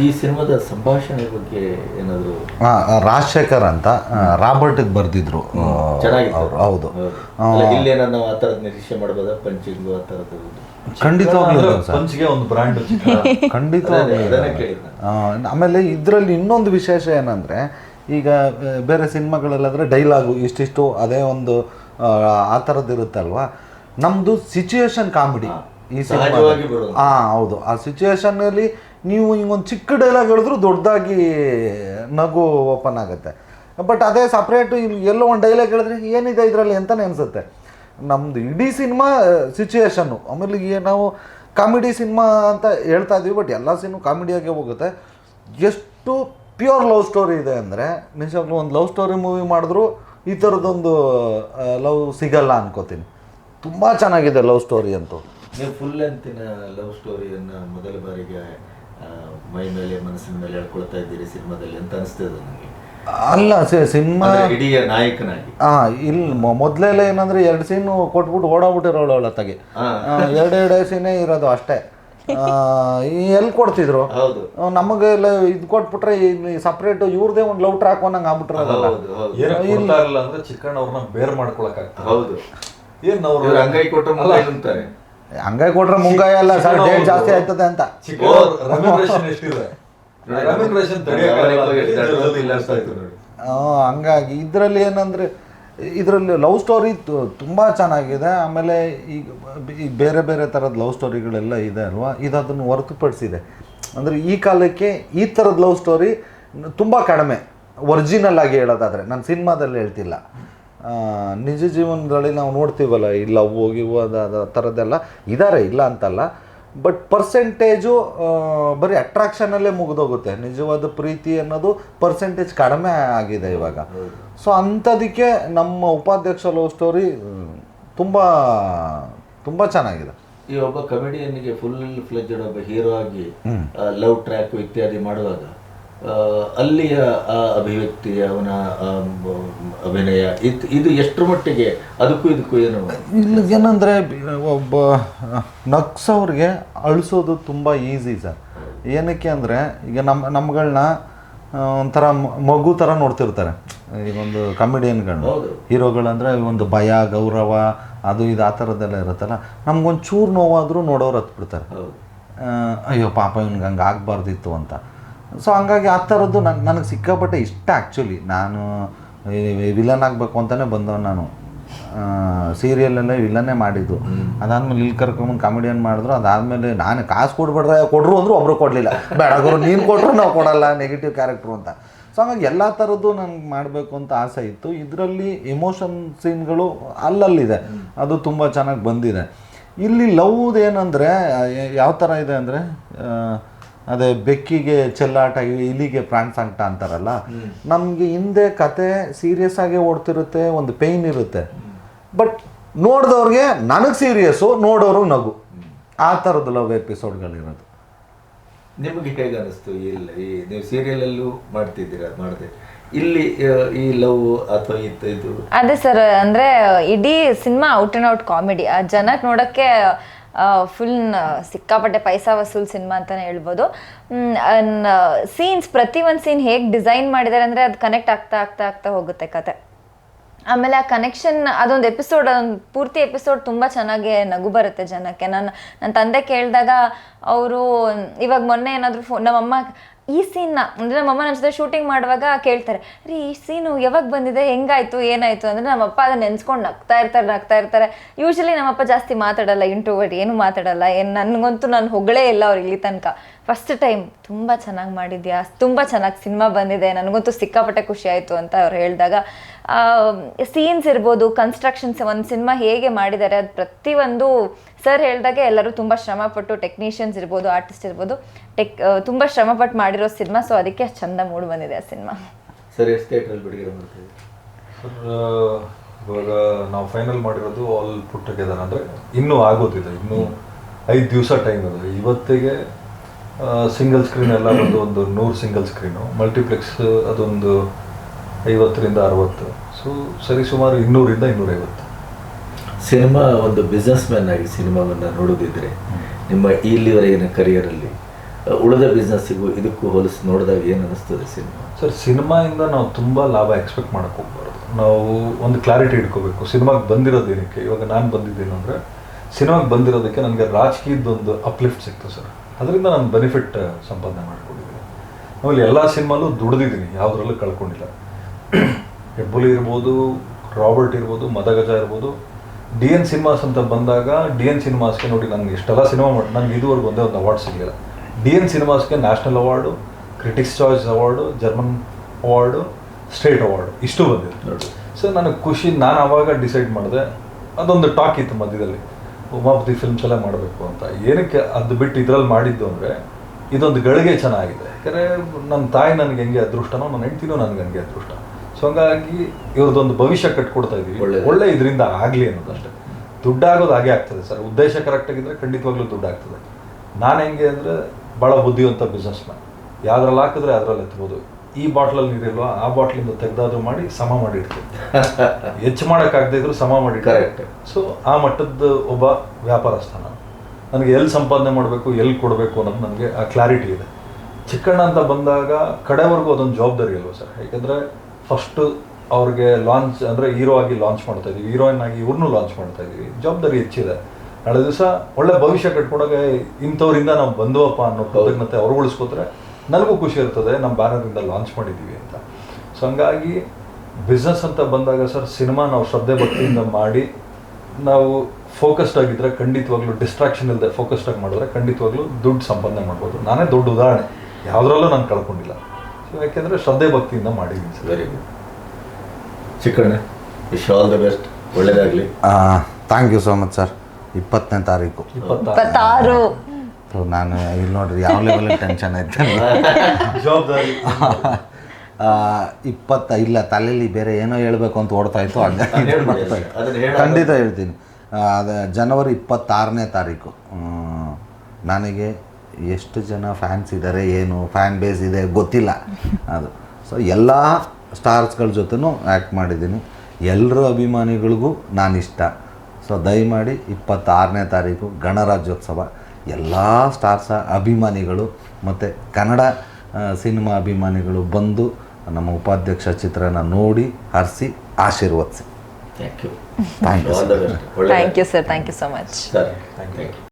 ಈ ಸಿನಿಮಾದ ಸಂಭಾಷಣೆ ಬಗ್ಗೆ ಏನಾದರೂ ರಾಜಶೇಖರ್ ಅಂತ ರಾಬರ್ಟ್ ಬರ್ದಿದ್ರು. ಬರೆದಿದ್ರು ಚೆನ್ನಾಗಿತ್ತು. ಅವರು ಹೌದು. ಇಲ್ಲೇನೋ ನಾವು ಆ ಥರದ ನಿರೀಕ್ಷೆ ಮಾಡ್ಬೋದಾ? ಪಂಚಿಂಗು ಆ ಥರದ್ದು? ಖಂಡಿತವಾಗ್ಲೂ ಪಂಚ್ಗೆ ಒಂದು ಬ್ರ್ಯಾಂಡ್ ಖಂಡಿತವಾಗ್ಲೂ ಆಮೇಲೆ ಇದರಲ್ಲಿ ಇನ್ನೊಂದು ವಿಶೇಷ ಏನಂದರೆ ಈಗ ಬೇರೆ ಸಿನಿಮಾಗಳಲ್ಲಾದರೆ ಡೈಲಾಗು ಇಷ್ಟಿಷ್ಟು ಅದೇ ಒಂದು ಆ, ಥರದ್ದು ಇರುತ್ತಲ್ವಾ? ನಮ್ಮದು ಸಿಚುಯೇಷನ್ ಕಾಮಿಡಿ ಈ ಸಿನಿಮಾ ಹಾಂ ಹೌದು. ಆ ಸಿಚುಯೇಷನ್ನಲ್ಲಿ ನೀವು ಹಿಂಗೊಂದು ಚಿಕ್ಕ ಡೈಲಾಗ್ ಹೇಳಿದ್ರು ದೊಡ್ಡದಾಗಿ ನಗು ಓಪನ್ ಆಗುತ್ತೆ. ಬಟ್ ಅದೇ ಸಪ್ರೇಟು ಎಲ್ಲೋ ಒಂದು ಡೈಲಾಗ್ ಹೇಳಿದ್ರೆ ಏನಿದೆ ಇದರಲ್ಲಿ ಅಂತಲೇ ಅನಿಸುತ್ತೆ. ನಮ್ಮದು ಇಡೀ ಸಿನಿಮಾ ಸಿಚುಯೇಷನ್ನು ಆಮೇಲೆ ನಾವು ಕಾಮಿಡಿ ಸಿನಿಮಾ ಅಂತ ಹೇಳ್ತಾ ಇದ್ದೀವಿ ಬಟ್ ಎಲ್ಲ ಸಿನಿಮಾ ಕಾಮಿಡಿಯಾಗೆ ಹೋಗುತ್ತೆ. ಎಷ್ಟು ಪ್ಯೂರ್ ಲವ್ ಸ್ಟೋರಿ ಇದೆ ಅಂದರೆ, ನಿಜವಾಗ್ಲೂ ಒಂದು ಲವ್ ಸ್ಟೋರಿ ಮೂವಿ ಮಾಡಿದ್ರು ಈ ಥರದ್ದೊಂದು ಲವ್ ಸಿಗಲ್ಲ ಅನ್ಕೋತೀನಿ. ತುಂಬ ಚೆನ್ನಾಗಿದೆ ಲವ್ ಸ್ಟೋರಿ ಅಂತೂ. ನೀವು ಫುಲ್ ಲೆಂತಿನ ಲವ್ ಸ್ಟೋರಿಯನ್ನು ಮೊದಲ ಬಾರಿಗೆ ಮೈ ಮೇಲೆ ಮನಸ್ಸಿನ ಮೇಲೆ ಹೇಳ್ಕೊಳ್ತಾ ಇದ್ದೀರಿ ಸಿನಿಮಾದಲ್ಲಿ ಅಂತ ಅನಿಸ್ತದೆ ನನಗೆ ಅಲ್ಲ ಸಿನಿಮಾ ಅಂದ್ರೆ ಇಡೀ ನಾಯಕನಾಗಿ. ಹಾ ಇಲ್ಲಿ ಮೊದಲೆಲ್ಲ ಏನಂದ್ರೆ ಎರಡು ಸೀನು ಕೊಟ್ಬಿಟ್ಟು ಓಡಾಬಿಟ್ಟಿರೋಳು ಅವಳ ತಗೆ. ಎರಡು ಎರಡು ಸೀನೇ ಇರೋದು ಅಷ್ಟೇ. ಎಲ್ಲಿ ಕೊಡ್ತಿದ್ರು? ನಮಗೆಲ್ಲ ಇದು ಕೊಟ್ಬಿಟ್ರೆ ಸಪ್ರೇಟ್ ಇವ್ರದೇ ಒಂದು ಲವ್ ಟ್ರ್ಯಾಕ್ ಅನ್ನಂಗೆ ಆಗ್ಬಿಟ್ರಲ್ಲ ಹೌದು ಹೌದು. ಏನು ಅಂದ್ರೆ ಚಿಕ್ಕಣ್ಣ ಅವ್ರನ್ನ ಬೇರ್ ಮಾಡ್ಕೊಳಕ್ ಆಗ್ತದೆ ಹೌದು. ಏನ್ ಅವ್ರು ಅಂಗೈ ಕೊಟ್ಟರೆ ಅಂತಾರೆ ಹಂಗಾಗಿ ಕೊಟ್ರೆ ಮುಂಗಾಯ ಅಲ್ಲ ಸರ್ ಡೇಟ್ ಜಾಸ್ತಿ ಆಯ್ತದೆ ಅಂತ. ಹಂಗಾಗಿ ಇದರಲ್ಲಿ ಏನಂದ್ರೆ ಇದರಲ್ಲಿ ಲವ್ ಸ್ಟೋರಿ ತುಂಬಾ ಚೆನ್ನಾಗಿದೆ. ಆಮೇಲೆ ಈಗ ಈ ಬೇರೆ ಬೇರೆ ಥರದ ಲವ್ ಸ್ಟೋರಿಗಳೆಲ್ಲ ಇದೆ ಅಲ್ವಾ? ಇದು ಅದನ್ನು ಹೊರತುಪಡಿಸಿದೆ. ಅಂದರೆ ಈ ಕಾಲಕ್ಕೆ ಈ ತರದ ಲವ್ ಸ್ಟೋರಿ ತುಂಬ ಕಡಿಮೆ. ಒರಿಜಿನಲ್ ಆಗಿ ಹೇಳೋದಾದ್ರೆ ನಾನು ಸಿನಿಮಾದಲ್ಲಿ ಹೇಳ್ತಿಲ್ಲ. ನಿಜ ಜೀವನದಲ್ಲಿ ನಾವು ನೋಡ್ತೀವಲ್ಲ ಇಲ್ಲ ಲವ್ ಗಿವ್ ಅದು ಥರದ್ದೆಲ್ಲ ಇದ್ದಾರೆ ಇಲ್ಲ ಅಂತಲ್ಲ. ಬಟ್ ಪರ್ಸೆಂಟೇಜು ಬರೀ ಅಟ್ರಾಕ್ಷನಲ್ಲೇ ಮುಗಿದೋಗುತ್ತೆ. ನಿಜವಾದ ಪ್ರೀತಿ ಅನ್ನೋದು ಪರ್ಸೆಂಟೇಜ್ ಕಡಿಮೆ ಆಗಿದೆ ಇವಾಗ. ಸೊ ಅಂಥದಕ್ಕೆ ನಮ್ಮ ಉಪಾಧ್ಯಕ್ಷ ಲವ್ ಸ್ಟೋರಿ ತುಂಬ ತುಂಬ ಚೆನ್ನಾಗಿದೆ. ಈ ಒಬ್ಬ ಕಮಿಡಿಯನ್ಗೆ ಫುಲ್ ಫ್ಲೆಜ್ಡ್ ಒಬ್ಬ ಹೀರೋ ಆಗಿ ಲವ್ ಟ್ರ್ಯಾಕ್ ಇತ್ಯಾದಿ ಮಾಡುವಾಗ ಅಲ್ಲಿಯ ಆ ಅಭಿವ್ಯಕ್ತಿ ಅವನ ಅಭಿನಯ ಇದ್- ಇದು ಎಷ್ಟರ ಮಟ್ಟಿಗೆ ಅದಕ್ಕೂ ಇದಕ್ಕೂ ಏನು ಇಲ್ಲಿ ಏನಂದರೆ ಒಬ್ಬ ನಗ್ಸೋರಿಗೆ ಅಳಿಸೋದು ತುಂಬ ಈಸಿ ಸರ್. ಏನಕ್ಕೆ ಅಂದರೆ ಈಗ ನಮ್ಮ ನಮ್ಗಳನ್ನ ಒಂಥರ ಮಗು ಥರ ನೋಡ್ತಿರ್ತಾರೆ. ಈಗ ಒಂದು ಕಾಮಿಡಿಯನ್ಗಳು ಹೀರೋಗಳಂದ್ರೆ ಒಂದು ಭಯ ಗೌರವ ಅದು ಇದು ಆ ಥರದ್ದೆಲ್ಲ ಇರುತ್ತಲ್ಲ. ನಮ್ಗೊಂದು ಚೂರು ನೋವಾದರೂ ನೋಡೋರು ಹತ್ಬಿಡ್ತಾರೆ. ಅಯ್ಯೋ ಪಾಪ ಇವ್ನಿಗೆ ಹಂಗೆ ಆಗಬಾರ್ದಿತ್ತು ಅಂತ. ಸೊ ಹಂಗಾಗಿ ಆ ಥರದ್ದು ನನ್ನ ನನಗೆ ಸಿಕ್ಕಾಪಟ್ಟೆ ಇಷ್ಟ ಆ್ಯಕ್ಚುಲಿ ನಾನು ವಿಲನ್ ಆಗಬೇಕು ಅಂತಲೇ ಬಂದವನು ನಾನು. ಸೀರಿಯಲಲ್ಲೇ ವಿಲನ್ನೇ ಮಾಡಿದ್ದು. ಅದಾದ್ಮೇಲೆ ಇಲ್ಲಿ ಕರ್ಕೊಂಬಂದು ಕಾಮಿಡಿಯನ್ ಮಾಡಿದ್ರು. ಅದಾದಮೇಲೆ ನಾನು ಕಾಸು ಕೊಡ್ಬೇಡ್ರೆ ಕೊಡ್ರು ಅಂದರೂ ಒಬ್ಬರು ಕೊಡಲಿಲ್ಲ. ಬೇಡ ಗುರು ನೀನು ಕೊಟ್ಟರು ನಾವು ಕೊಡಲ್ಲ ನೆಗೆಟಿವ್ ಕ್ಯಾರೆಕ್ಟ್ರು ಅಂತ. ಸೊ ಹಂಗಾಗಿ ಎಲ್ಲ ಥರದ್ದು ನನಗೆ ಮಾಡಬೇಕು ಅಂತ ಆಸೆ ಇತ್ತು. ಇದರಲ್ಲಿ ಎಮೋಷನ್ ಸೀನ್ಗಳು ಅಲ್ಲಲ್ಲಿದೆ. ಅದು ತುಂಬ ಚೆನ್ನಾಗಿ ಬಂದಿದೆ. ಇಲ್ಲಿ ಲವ್ದು ಏನಂದರೆ ಯಾವ ಥರ ಇದೆ ಅಂದರೆ ಅದೇ ಬೆಕ್ಕಿಗೆ ಚೆಲ್ಲಾಟ ಇಲಿಗೆ ಪ್ರಾಣ ಸಂಕಟ ಅಂತಾರಲ್ಲ ನಮಗೆ ಹಿಂದೆ ಕತೆ ಸೀರಿಯಸ್ ಆಗಿ ಓಡ್ತಿರುತ್ತೆ ಒಂದು ಪೇಯ್ನ್ ಇರುತ್ತೆ. ಬಟ್ ನೋಡಿದವ್ರಿಗೆ ನನಗೆ ಸೀರಿಯಸ್ಸು ನೋಡೋರು ನಗು. ಆ ಥರದ್ದು ಲವ್ ಎಪಿಸೋಡ್ಗಳಿರೋದು ನಿಮಗೆ ಹೇಗೆ ಅನಿಸ್ತು ಇಲ್ಲ ಈ ನೀವು ಸೀರಿಯಲಲ್ಲೂ ಮಾಡ್ತಿದ್ದೀರಾ ಮಾಡಿದೆ. ಇಲ್ಲಿ ಈ ಲವ್ ಅಥವಾ ಇತ್ತು ಇದು? ಅದೇ ಸರ್ ಅಂದ್ರೆ ಇಡೀ cinema out and out comedy ಆ ಜನಕ್ಕೆ ನೋಡೋಕ್ಕೆ ಫುಲ್ ಸಿಕ್ಕಾಪಟ್ಟೆ ಪೈಸಾ ವಸೂಲ್ ಸಿನಿಮಾ ಅಂತಾನೆ ಹೇಳ್ಬೋದು. ಸೀನ್ಸ್ ಪ್ರತಿ ಒಂದು ಸೀನ್ ಹೇಗೆ ಡಿಸೈನ್ ಮಾಡಿದ್ದಾರೆ ಅಂದರೆ ಅದು ಕನೆಕ್ಟ್ ಆಗ್ತಾ ಆಗ್ತಾ ಆಗ್ತಾ ಹೋಗುತ್ತೆ ಕತೆ. ಆಮೇಲೆ ಆ ಕನೆಕ್ಷನ್ ಅದೊಂದು ಎಪಿಸೋಡ್ ಅದೊಂದು ಪೂರ್ತಿ ಎಪಿಸೋಡ್ ತುಂಬ ಚೆನ್ನಾಗಿ ನಗು ಬರುತ್ತೆ ಜನಕ್ಕೆ. ನಾನು ನನ್ನ ತಂದೆ ಕೇಳಿದಾಗ ಅವರು, ಇವಾಗ ಮೊನ್ನೆ ಏನಾದರೂ ಫೋನ್ ನಮ್ಮಮ್ಮ ಈ ಸೀನ್ನ ಅಂದರೆ ನಮ್ಮಮ್ಮ ನನ್ನ ಜೊತೆ ಶೂಟಿಂಗ್ ಮಾಡುವಾಗ ಕೇಳ್ತಾರೆ, ರೀ, ಈ ಸೀನು ಯಾವಾಗ ಬಂದಿದೆ? ಹೆಂಗಾಯ್ತು? ಏನಾಯ್ತು? ಅಂದರೆ ನಮ್ಮಪ್ಪ ಅದನ್ನ ನೆನ್ಸ್ಕೊಂಡು ನಗ್ತಾ ಇರ್ತಾರೆ ನಗ್ತಾ ಇರ್ತಾರೆ. ಯೂಶಲಿ ನಮ್ಮಪ್ಪ ಜಾಸ್ತಿ ಮಾತಾಡಲ್ಲ ಇಂಟ್ರೋವರ್ಟ್ ಏನು ಮಾತಾಡಲ್ಲ. ಏನು ನನಗಂತೂ ನಾನು ಹೊಗಳೇ ಇಲ್ಲ ಅವ್ರು ಇಲ್ಲಿ ತನಕ. ಫಸ್ಟ್ ಟೈಮ್ ತುಂಬ ಚೆನ್ನಾಗಿ ಮಾಡಿದ್ಯಾ? ತುಂಬ ಚೆನ್ನಾಗಿ ಸಿನಿಮಾ ಬಂದಿದೆ. ನನಗಂತೂ ಸಿಕ್ಕಾಪಟ್ಟೆ ಖುಷಿ ಆಯಿತು ಅಂತ ಅವ್ರು ಹೇಳಿದಾಗ. ಸೀನ್ಸ್ ಇರ್ಬೋದು ಕನ್ಸ್ಟ್ರಕ್ಷನ್ಸ್ ಒಂದು ಸಿನಿಮಾ ಹೇಗೆ ಮಾಡಿದ್ದಾರೆ, ಅದು ಪ್ರತಿಯೊಂದು ಸರ್ ಹೇಳಿದಾಗೆ ಎಲ್ಲರೂ ತುಂಬ ಶ್ರಮಪಟ್ಟು ಟೆಕ್ನಿಷಿಯನ್ಸ್ ಇರ್ಬೋದು ಆರ್ಟಿಸ್ಟ್ ಇರ್ಬೋದು ಟೆಕ್ ತುಂಬ ಶ್ರಮಪಟ್ಟು ಮಾಡಿರೋ ಸಿನಿಮಾ ಸೊ ಅದಕ್ಕೆ ಅಷ್ಟು ಚಂದ ಮೂಡ್ ಬಂದಿದೆ ಆ ಸಿನಿಮಾ ಸರ್ ಎಷ್ಟು ಥಿಯೇಟ್ರಲ್ಲಿ ಬಿಡುಗಡೆ ಮಾಡ್ತೀವಿ ಇವಾಗ ನಾವು ಫೈನಲ್ ಮಾಡಿರೋದು ಆಲ್ ಪುಟ್ ಟುಗೆದರ್ ಅಂದರೆ ಇನ್ನೂ ಆಗೋದಿದೆ ಇನ್ನೂ ಐದು ದಿವಸ ಟೈಮ್ ಇದೆ ಇವತ್ತಿಗೆ ಸಿಂಗಲ್ ಸ್ಕ್ರೀನ್ ಎಲ್ಲ ಒಂದು ಒಂದು ನೂರು ಸಿಂಗಲ್ ಸ್ಕ್ರೀನು ಮಲ್ಟಿಪ್ಲೆಕ್ಸ್ ಅದೊಂದು ಐವತ್ತರಿಂದ ಅರವತ್ತು. ಸೊ ಸರಿ ಸುಮಾರು ಇನ್ನೂರಿಂದ ಇನ್ನೂರೈವತ್ತು. ಸಿನಿಮಾ ಒಂದು ಬಿಸ್ನೆಸ್ ಮ್ಯಾನ್ ಆಗಿ ಸಿನಿಮಾವನ್ನು ನೋಡೋದಿದ್ರೆ, ನಿಮ್ಮ ಇಲ್ಲಿವರೆಗಿನ ಕರಿಯರಲ್ಲಿ ಉಳಿದ ಬಿಸ್ನೆಸ್ಸಿಗೂ ಇದಕ್ಕೂ ಹೋಲಿಸಿ ನೋಡಿದಾಗ ಏನು ಅನಿಸ್ತದೆ ಸಿನಿಮಾ? ಸರ್, ಸಿನಿಮಾಯಿಂದ ನಾವು ತುಂಬ ಲಾಭ ಎಕ್ಸ್ಪೆಕ್ಟ್ ಮಾಡಕ್ಕೆ ಹೋಗ್ಬಾರ್ದು. ನಾವು ಒಂದು ಕ್ಲಾರಿಟಿ ಇಟ್ಕೋಬೇಕು ಸಿನಿಮಾಗೆ ಬಂದಿರೋದು ಏನಕ್ಕೆ? ಇವಾಗ ನಾನು ಬಂದಿದ್ದೇನು ಅಂದರೆ, ಸಿನಿಮಾಗೆ ಬಂದಿರೋದಕ್ಕೆ ನನಗೆ ರಾಜಕೀಯದೊಂದು ಅಪ್ಲಿಫ್ಟ್ ಸಿಕ್ತು ಸರ್. ಅದರಿಂದ ನಾನು ಬೆನಿಫಿಟ್ ಸಂಪಾದನೆ ಮಾಡ್ಕೊಂಡಿದ್ದೀನಿ. ಆಮೇಲೆ ಎಲ್ಲ ಸಿನಿಮಾಲೂ ದುಡ್ದಿದ್ದೀನಿ. ಯಾವುದರಲ್ಲೂ ಕಳ್ಕೊಂಡಿಲ್ಲ. ಹೆಬ್ಬುಲಿ ಇರ್ಬೋದು ರಾಬರ್ಟ್ ಇರ್ಬೋದು ಮದಗಜ ಇರ್ಬೋದು ಡಿ ಎನ್ ಸಿನಿಮಾಸ್ ಅಂತ ಬಂದಾಗ ಡಿ ಎನ್ ಸಿನಿಮಾಸ್ಗೆ ನೋಡಿ ನನಗೆ ಇಷ್ಟೆಲ್ಲ ಸಿನಿಮಾ ಮಾಡಿ ನನಗೆ ಇದುವರೆಗೂ ಒಂದೇ ಒಂದು ಅವಾರ್ಡ್ ಸಿಗಲಿಲ್ಲ. D N ಸಿನಿಮಾಸ್ಗೆ national award critics choice award German award state award ಇಷ್ಟು ಬಂದಿದೆ. ನೋಡಿ. ಸೊ ನನಗೆ ಖುಷಿ ನಾನು ಆವಾಗ ಡಿಸೈಡ್ ಮಾಡಿದೆ ಅದೊಂದು ಟಾಕ್ ಇತ್ತು ಮಧ್ಯದಲ್ಲಿ. ಉಮಾಪತಿ ಫಿಲ್ಮ್ಸ್ ಎಲ್ಲ ಮಾಡಬೇಕು ಅಂತ. ಏನಕ್ಕೆ ಅದು ಬಿಟ್ಟು ಇದರಲ್ಲಿ ಮಾಡಿದ್ದು ಅಂದರೆ ಇದೊಂದು ಗಳಿಗೆ ಚೆನ್ನಾಗಿದೆ. ಯಾಕಂದರೆ ನನ್ನ ತಾಯಿ ನನಗೆ ಹೆಂಗೆ ಅದೃಷ್ಟನೋ ನನ್ನ ಹೆಂಡ್ತಿನೂ ನನಗೆ ಹಂಗೆ ಅದೃಷ್ಟ. ಸೊ ಹಂಗಾಗಿ ಇವ್ರದ್ದೊಂದು ಭವಿಷ್ಯ ಕಟ್ಕೊಡ್ತಾ ಇದೀವಿ ಒಳ್ಳೆ ಒಳ್ಳೆ ಇದರಿಂದ ಆಗಲಿ ಅನ್ನೋದಷ್ಟೇ ದುಡ್ಡಾಗೋದು ಹಾಗೆ ಆಗ್ತದೆ ಸರ್. ಉದ್ದೇಶ ಕರೆಕ್ಟಾಗಿದ್ದರೆ ಆಗಿದ್ರೆ ಖಂಡಿತವಾಗ್ಲೂ ದುಡ್ಡು ಆಗ್ತದೆ. ನಾನು ಹೆಂಗೆ ಅಂದರೆ ಭಾಳ ಬುದ್ಧಿವಂತ ಬಿಸ್ನೆಸ್ ಮ್ಯಾನ್ ಯಾವ್ದ್ರಲ್ಲಿ ಹಾಕಿದ್ರೆ ಅದರಲ್ಲಿ ಎತ್ಬೋದು. ಈ ಬಾಟ್ಲಲ್ಲಿ ನೀರಿಲ್ವಾ? ಆ ಬಾಟ್ಲಿಂದ ತೆಗೆದಾದರೂ ಮಾಡಿ ಸಮ ಮಾಡಿ ಇಡ್ತೀನಿ ಹೆಚ್ಚು ಮಾಡೋಕ್ಕಾಗದೇ ಇದ್ರು ಸಮ ಮಾಡಿ ಕರೆಕ್ಟ್ ಸೊ ಆ ಮಟ್ಟದ ಒಬ್ಬ ವ್ಯಾಪಾರಸ್ಥ ನಾನು. ನನಗೆ ಎಲ್ಲಿ ಸಂಪಾದನೆ ಮಾಡಬೇಕು ಎಲ್ಲಿ ಕೊಡಬೇಕು ಅನ್ನೋದು ನನಗೆ ಆ ಕ್ಲಾರಿಟಿ ಇದೆ. ಚಿಕ್ಕಣ್ಣ ಅಂತ ಬಂದಾಗ ಕಡೆವರೆಗೂ ಅದೊಂದು ಜವಾಬ್ದಾರಿ ಅಲ್ವ ಸರ್? ಯಾಕೆಂದರೆ ಫಸ್ಟು ಅವ್ರಿಗೆ ಲಾಂಚ್ ಅಂದರೆ ಹೀರೋ ಆಗಿ ಲಾಂಚ್ ಮಾಡ್ತಾ ಇದೀವಿ ಹೀರೋಯಿನ್ ಆಗಿ ಇವ್ರನ್ನೂ ಲಾಂಚ್ ಮಾಡ್ತಾ ಇದೀವಿ ಜವಾಬ್ದಾರಿ ಹೆಚ್ಚಿದೆ. ನಾಳೆ ದಿವಸ ಒಳ್ಳೆ ಭವಿಷ್ಯ ಕಟ್ಕೊಂಡಾಗ ಇಂಥವ್ರಿಂದ ನಾವು ಬಂದುವಪ್ಪ ಅನ್ನೋ ಕೃತಜ್ಞತೆ ಅವ್ರು ಉಳಿಸ್ಕೋತಾರೆ ನನಗೂ ಖುಷಿ ಇರ್ತದೆ. ನಮ್ಮ ಬ್ಯಾನರಿಂದ ಲಾಂಚ್ ಮಾಡಿದ್ದೀವಿ ಅಂತ. ಸೊ ಹಂಗಾಗಿ ಬಿಸ್ನೆಸ್ ಅಂತ ಬಂದಾಗ ಸರ್ ಸಿನಿಮಾ ನಾವು ಶ್ರದ್ಧೆ ಭಕ್ತಿಯಿಂದ ಮಾಡಿ ನಾವು ಫೋಕಸ್ಡ್ ಆಗಿದ್ರೆ ಖಂಡಿತವಾಗ್ಲೂ ಡಿಸ್ಟ್ರಾಕ್ಷನ್ ಇಲ್ಲದೆ ಫೋಕಸ್ಡ್ ಆಗಿ ಮಾಡಿದ್ರೆ ಖಂಡಿತವಾಗ್ಲೂ ದುಡ್ಡು ಸಂಪಾದನೆ ಮಾಡ್ಬೋದು. ನಾನೇ ದೊಡ್ಡ ಉದಾಹರಣೆ. ಯಾವುದ್ರಲ್ಲೂ ನಾನು ಕಳ್ಕೊಂಡಿಲ್ಲ. ಯಾಕೆಂದರೆ ಶ್ರದ್ಧೆ ಭಕ್ತಿಯಿಂದ ಮಾಡಿದ್ದೀನಿ sir. Very good Chikkanna wish all the best ಒಳ್ಳೇದಾಗಲಿ. Thank you so much sir ಇಪ್ಪತ್ತನೇ ತಾರೀಕು. ಇಪ್ಪತ್ತಾರು. ನಾನು ಇಲ್ಲಿ ನೋಡ್ರಿ ಯಾವ ಲೆವೆಲ್ ಟೆನ್ಷನ್ ಐತೆ ಜವಾಬ್ದಾರಿ. ಆ, ಇಪ್ಪತ್ತ ಇಲ್ಲ ತಲೆಯಲ್ಲಿ ಬೇರೆ ಏನೋ ಹೇಳ್ಬೇಕು ಅಂತ ಓಡ್ತಾ ಇತ್ತು. ಖಂಡಿತ ಹೇಳ್ತೀನಿ. ಆ, ಅದು ಜನವರಿ ಇಪ್ಪತ್ತಾರನೇ ತಾರೀಕು. ನನಗೆ ಎಷ್ಟು ಜನ ಫ್ಯಾನ್ಸ್ ಇದ್ದಾರೆ ಏನು ಫ್ಯಾನ್ ಬೇಸ್ ಇದೆ ಗೊತ್ತಿಲ್ಲ. ಅದು. ಸೊ ಎಲ್ಲ ಸ್ಟಾರ್ಸ್ಗಳ ಜೊತೆನೂ ಆ್ಯಕ್ಟ್ ಮಾಡಿದ್ದೀನಿ. ಎಲ್ಲರ ಅಭಿಮಾನಿಗಳಿಗೂ ನಾನು ಇಷ್ಟ ಸೊ ದಯಮಾಡಿ ಇಪ್ಪತ್ತಾರನೇ ತಾರೀಕು ಗಣರಾಜ್ಯೋತ್ಸವ. ಎಲ್ಲ ಸ್ಟಾರ್ಸ ಅಭಿಮಾನಿಗಳು ಮತ್ತು ಕನ್ನಡ ಸಿನಿಮಾ ಅಭಿಮಾನಿಗಳು ಬಂದು ನಮ್ಮ ಉಪಾಧ್ಯಕ್ಷ ಚಿತ್ರನ ನೋಡಿ ಹರಿಸಿ ಆಶೀರ್ವದಿಸಿ. Thank you thank you sir thank you so much sir. Thank you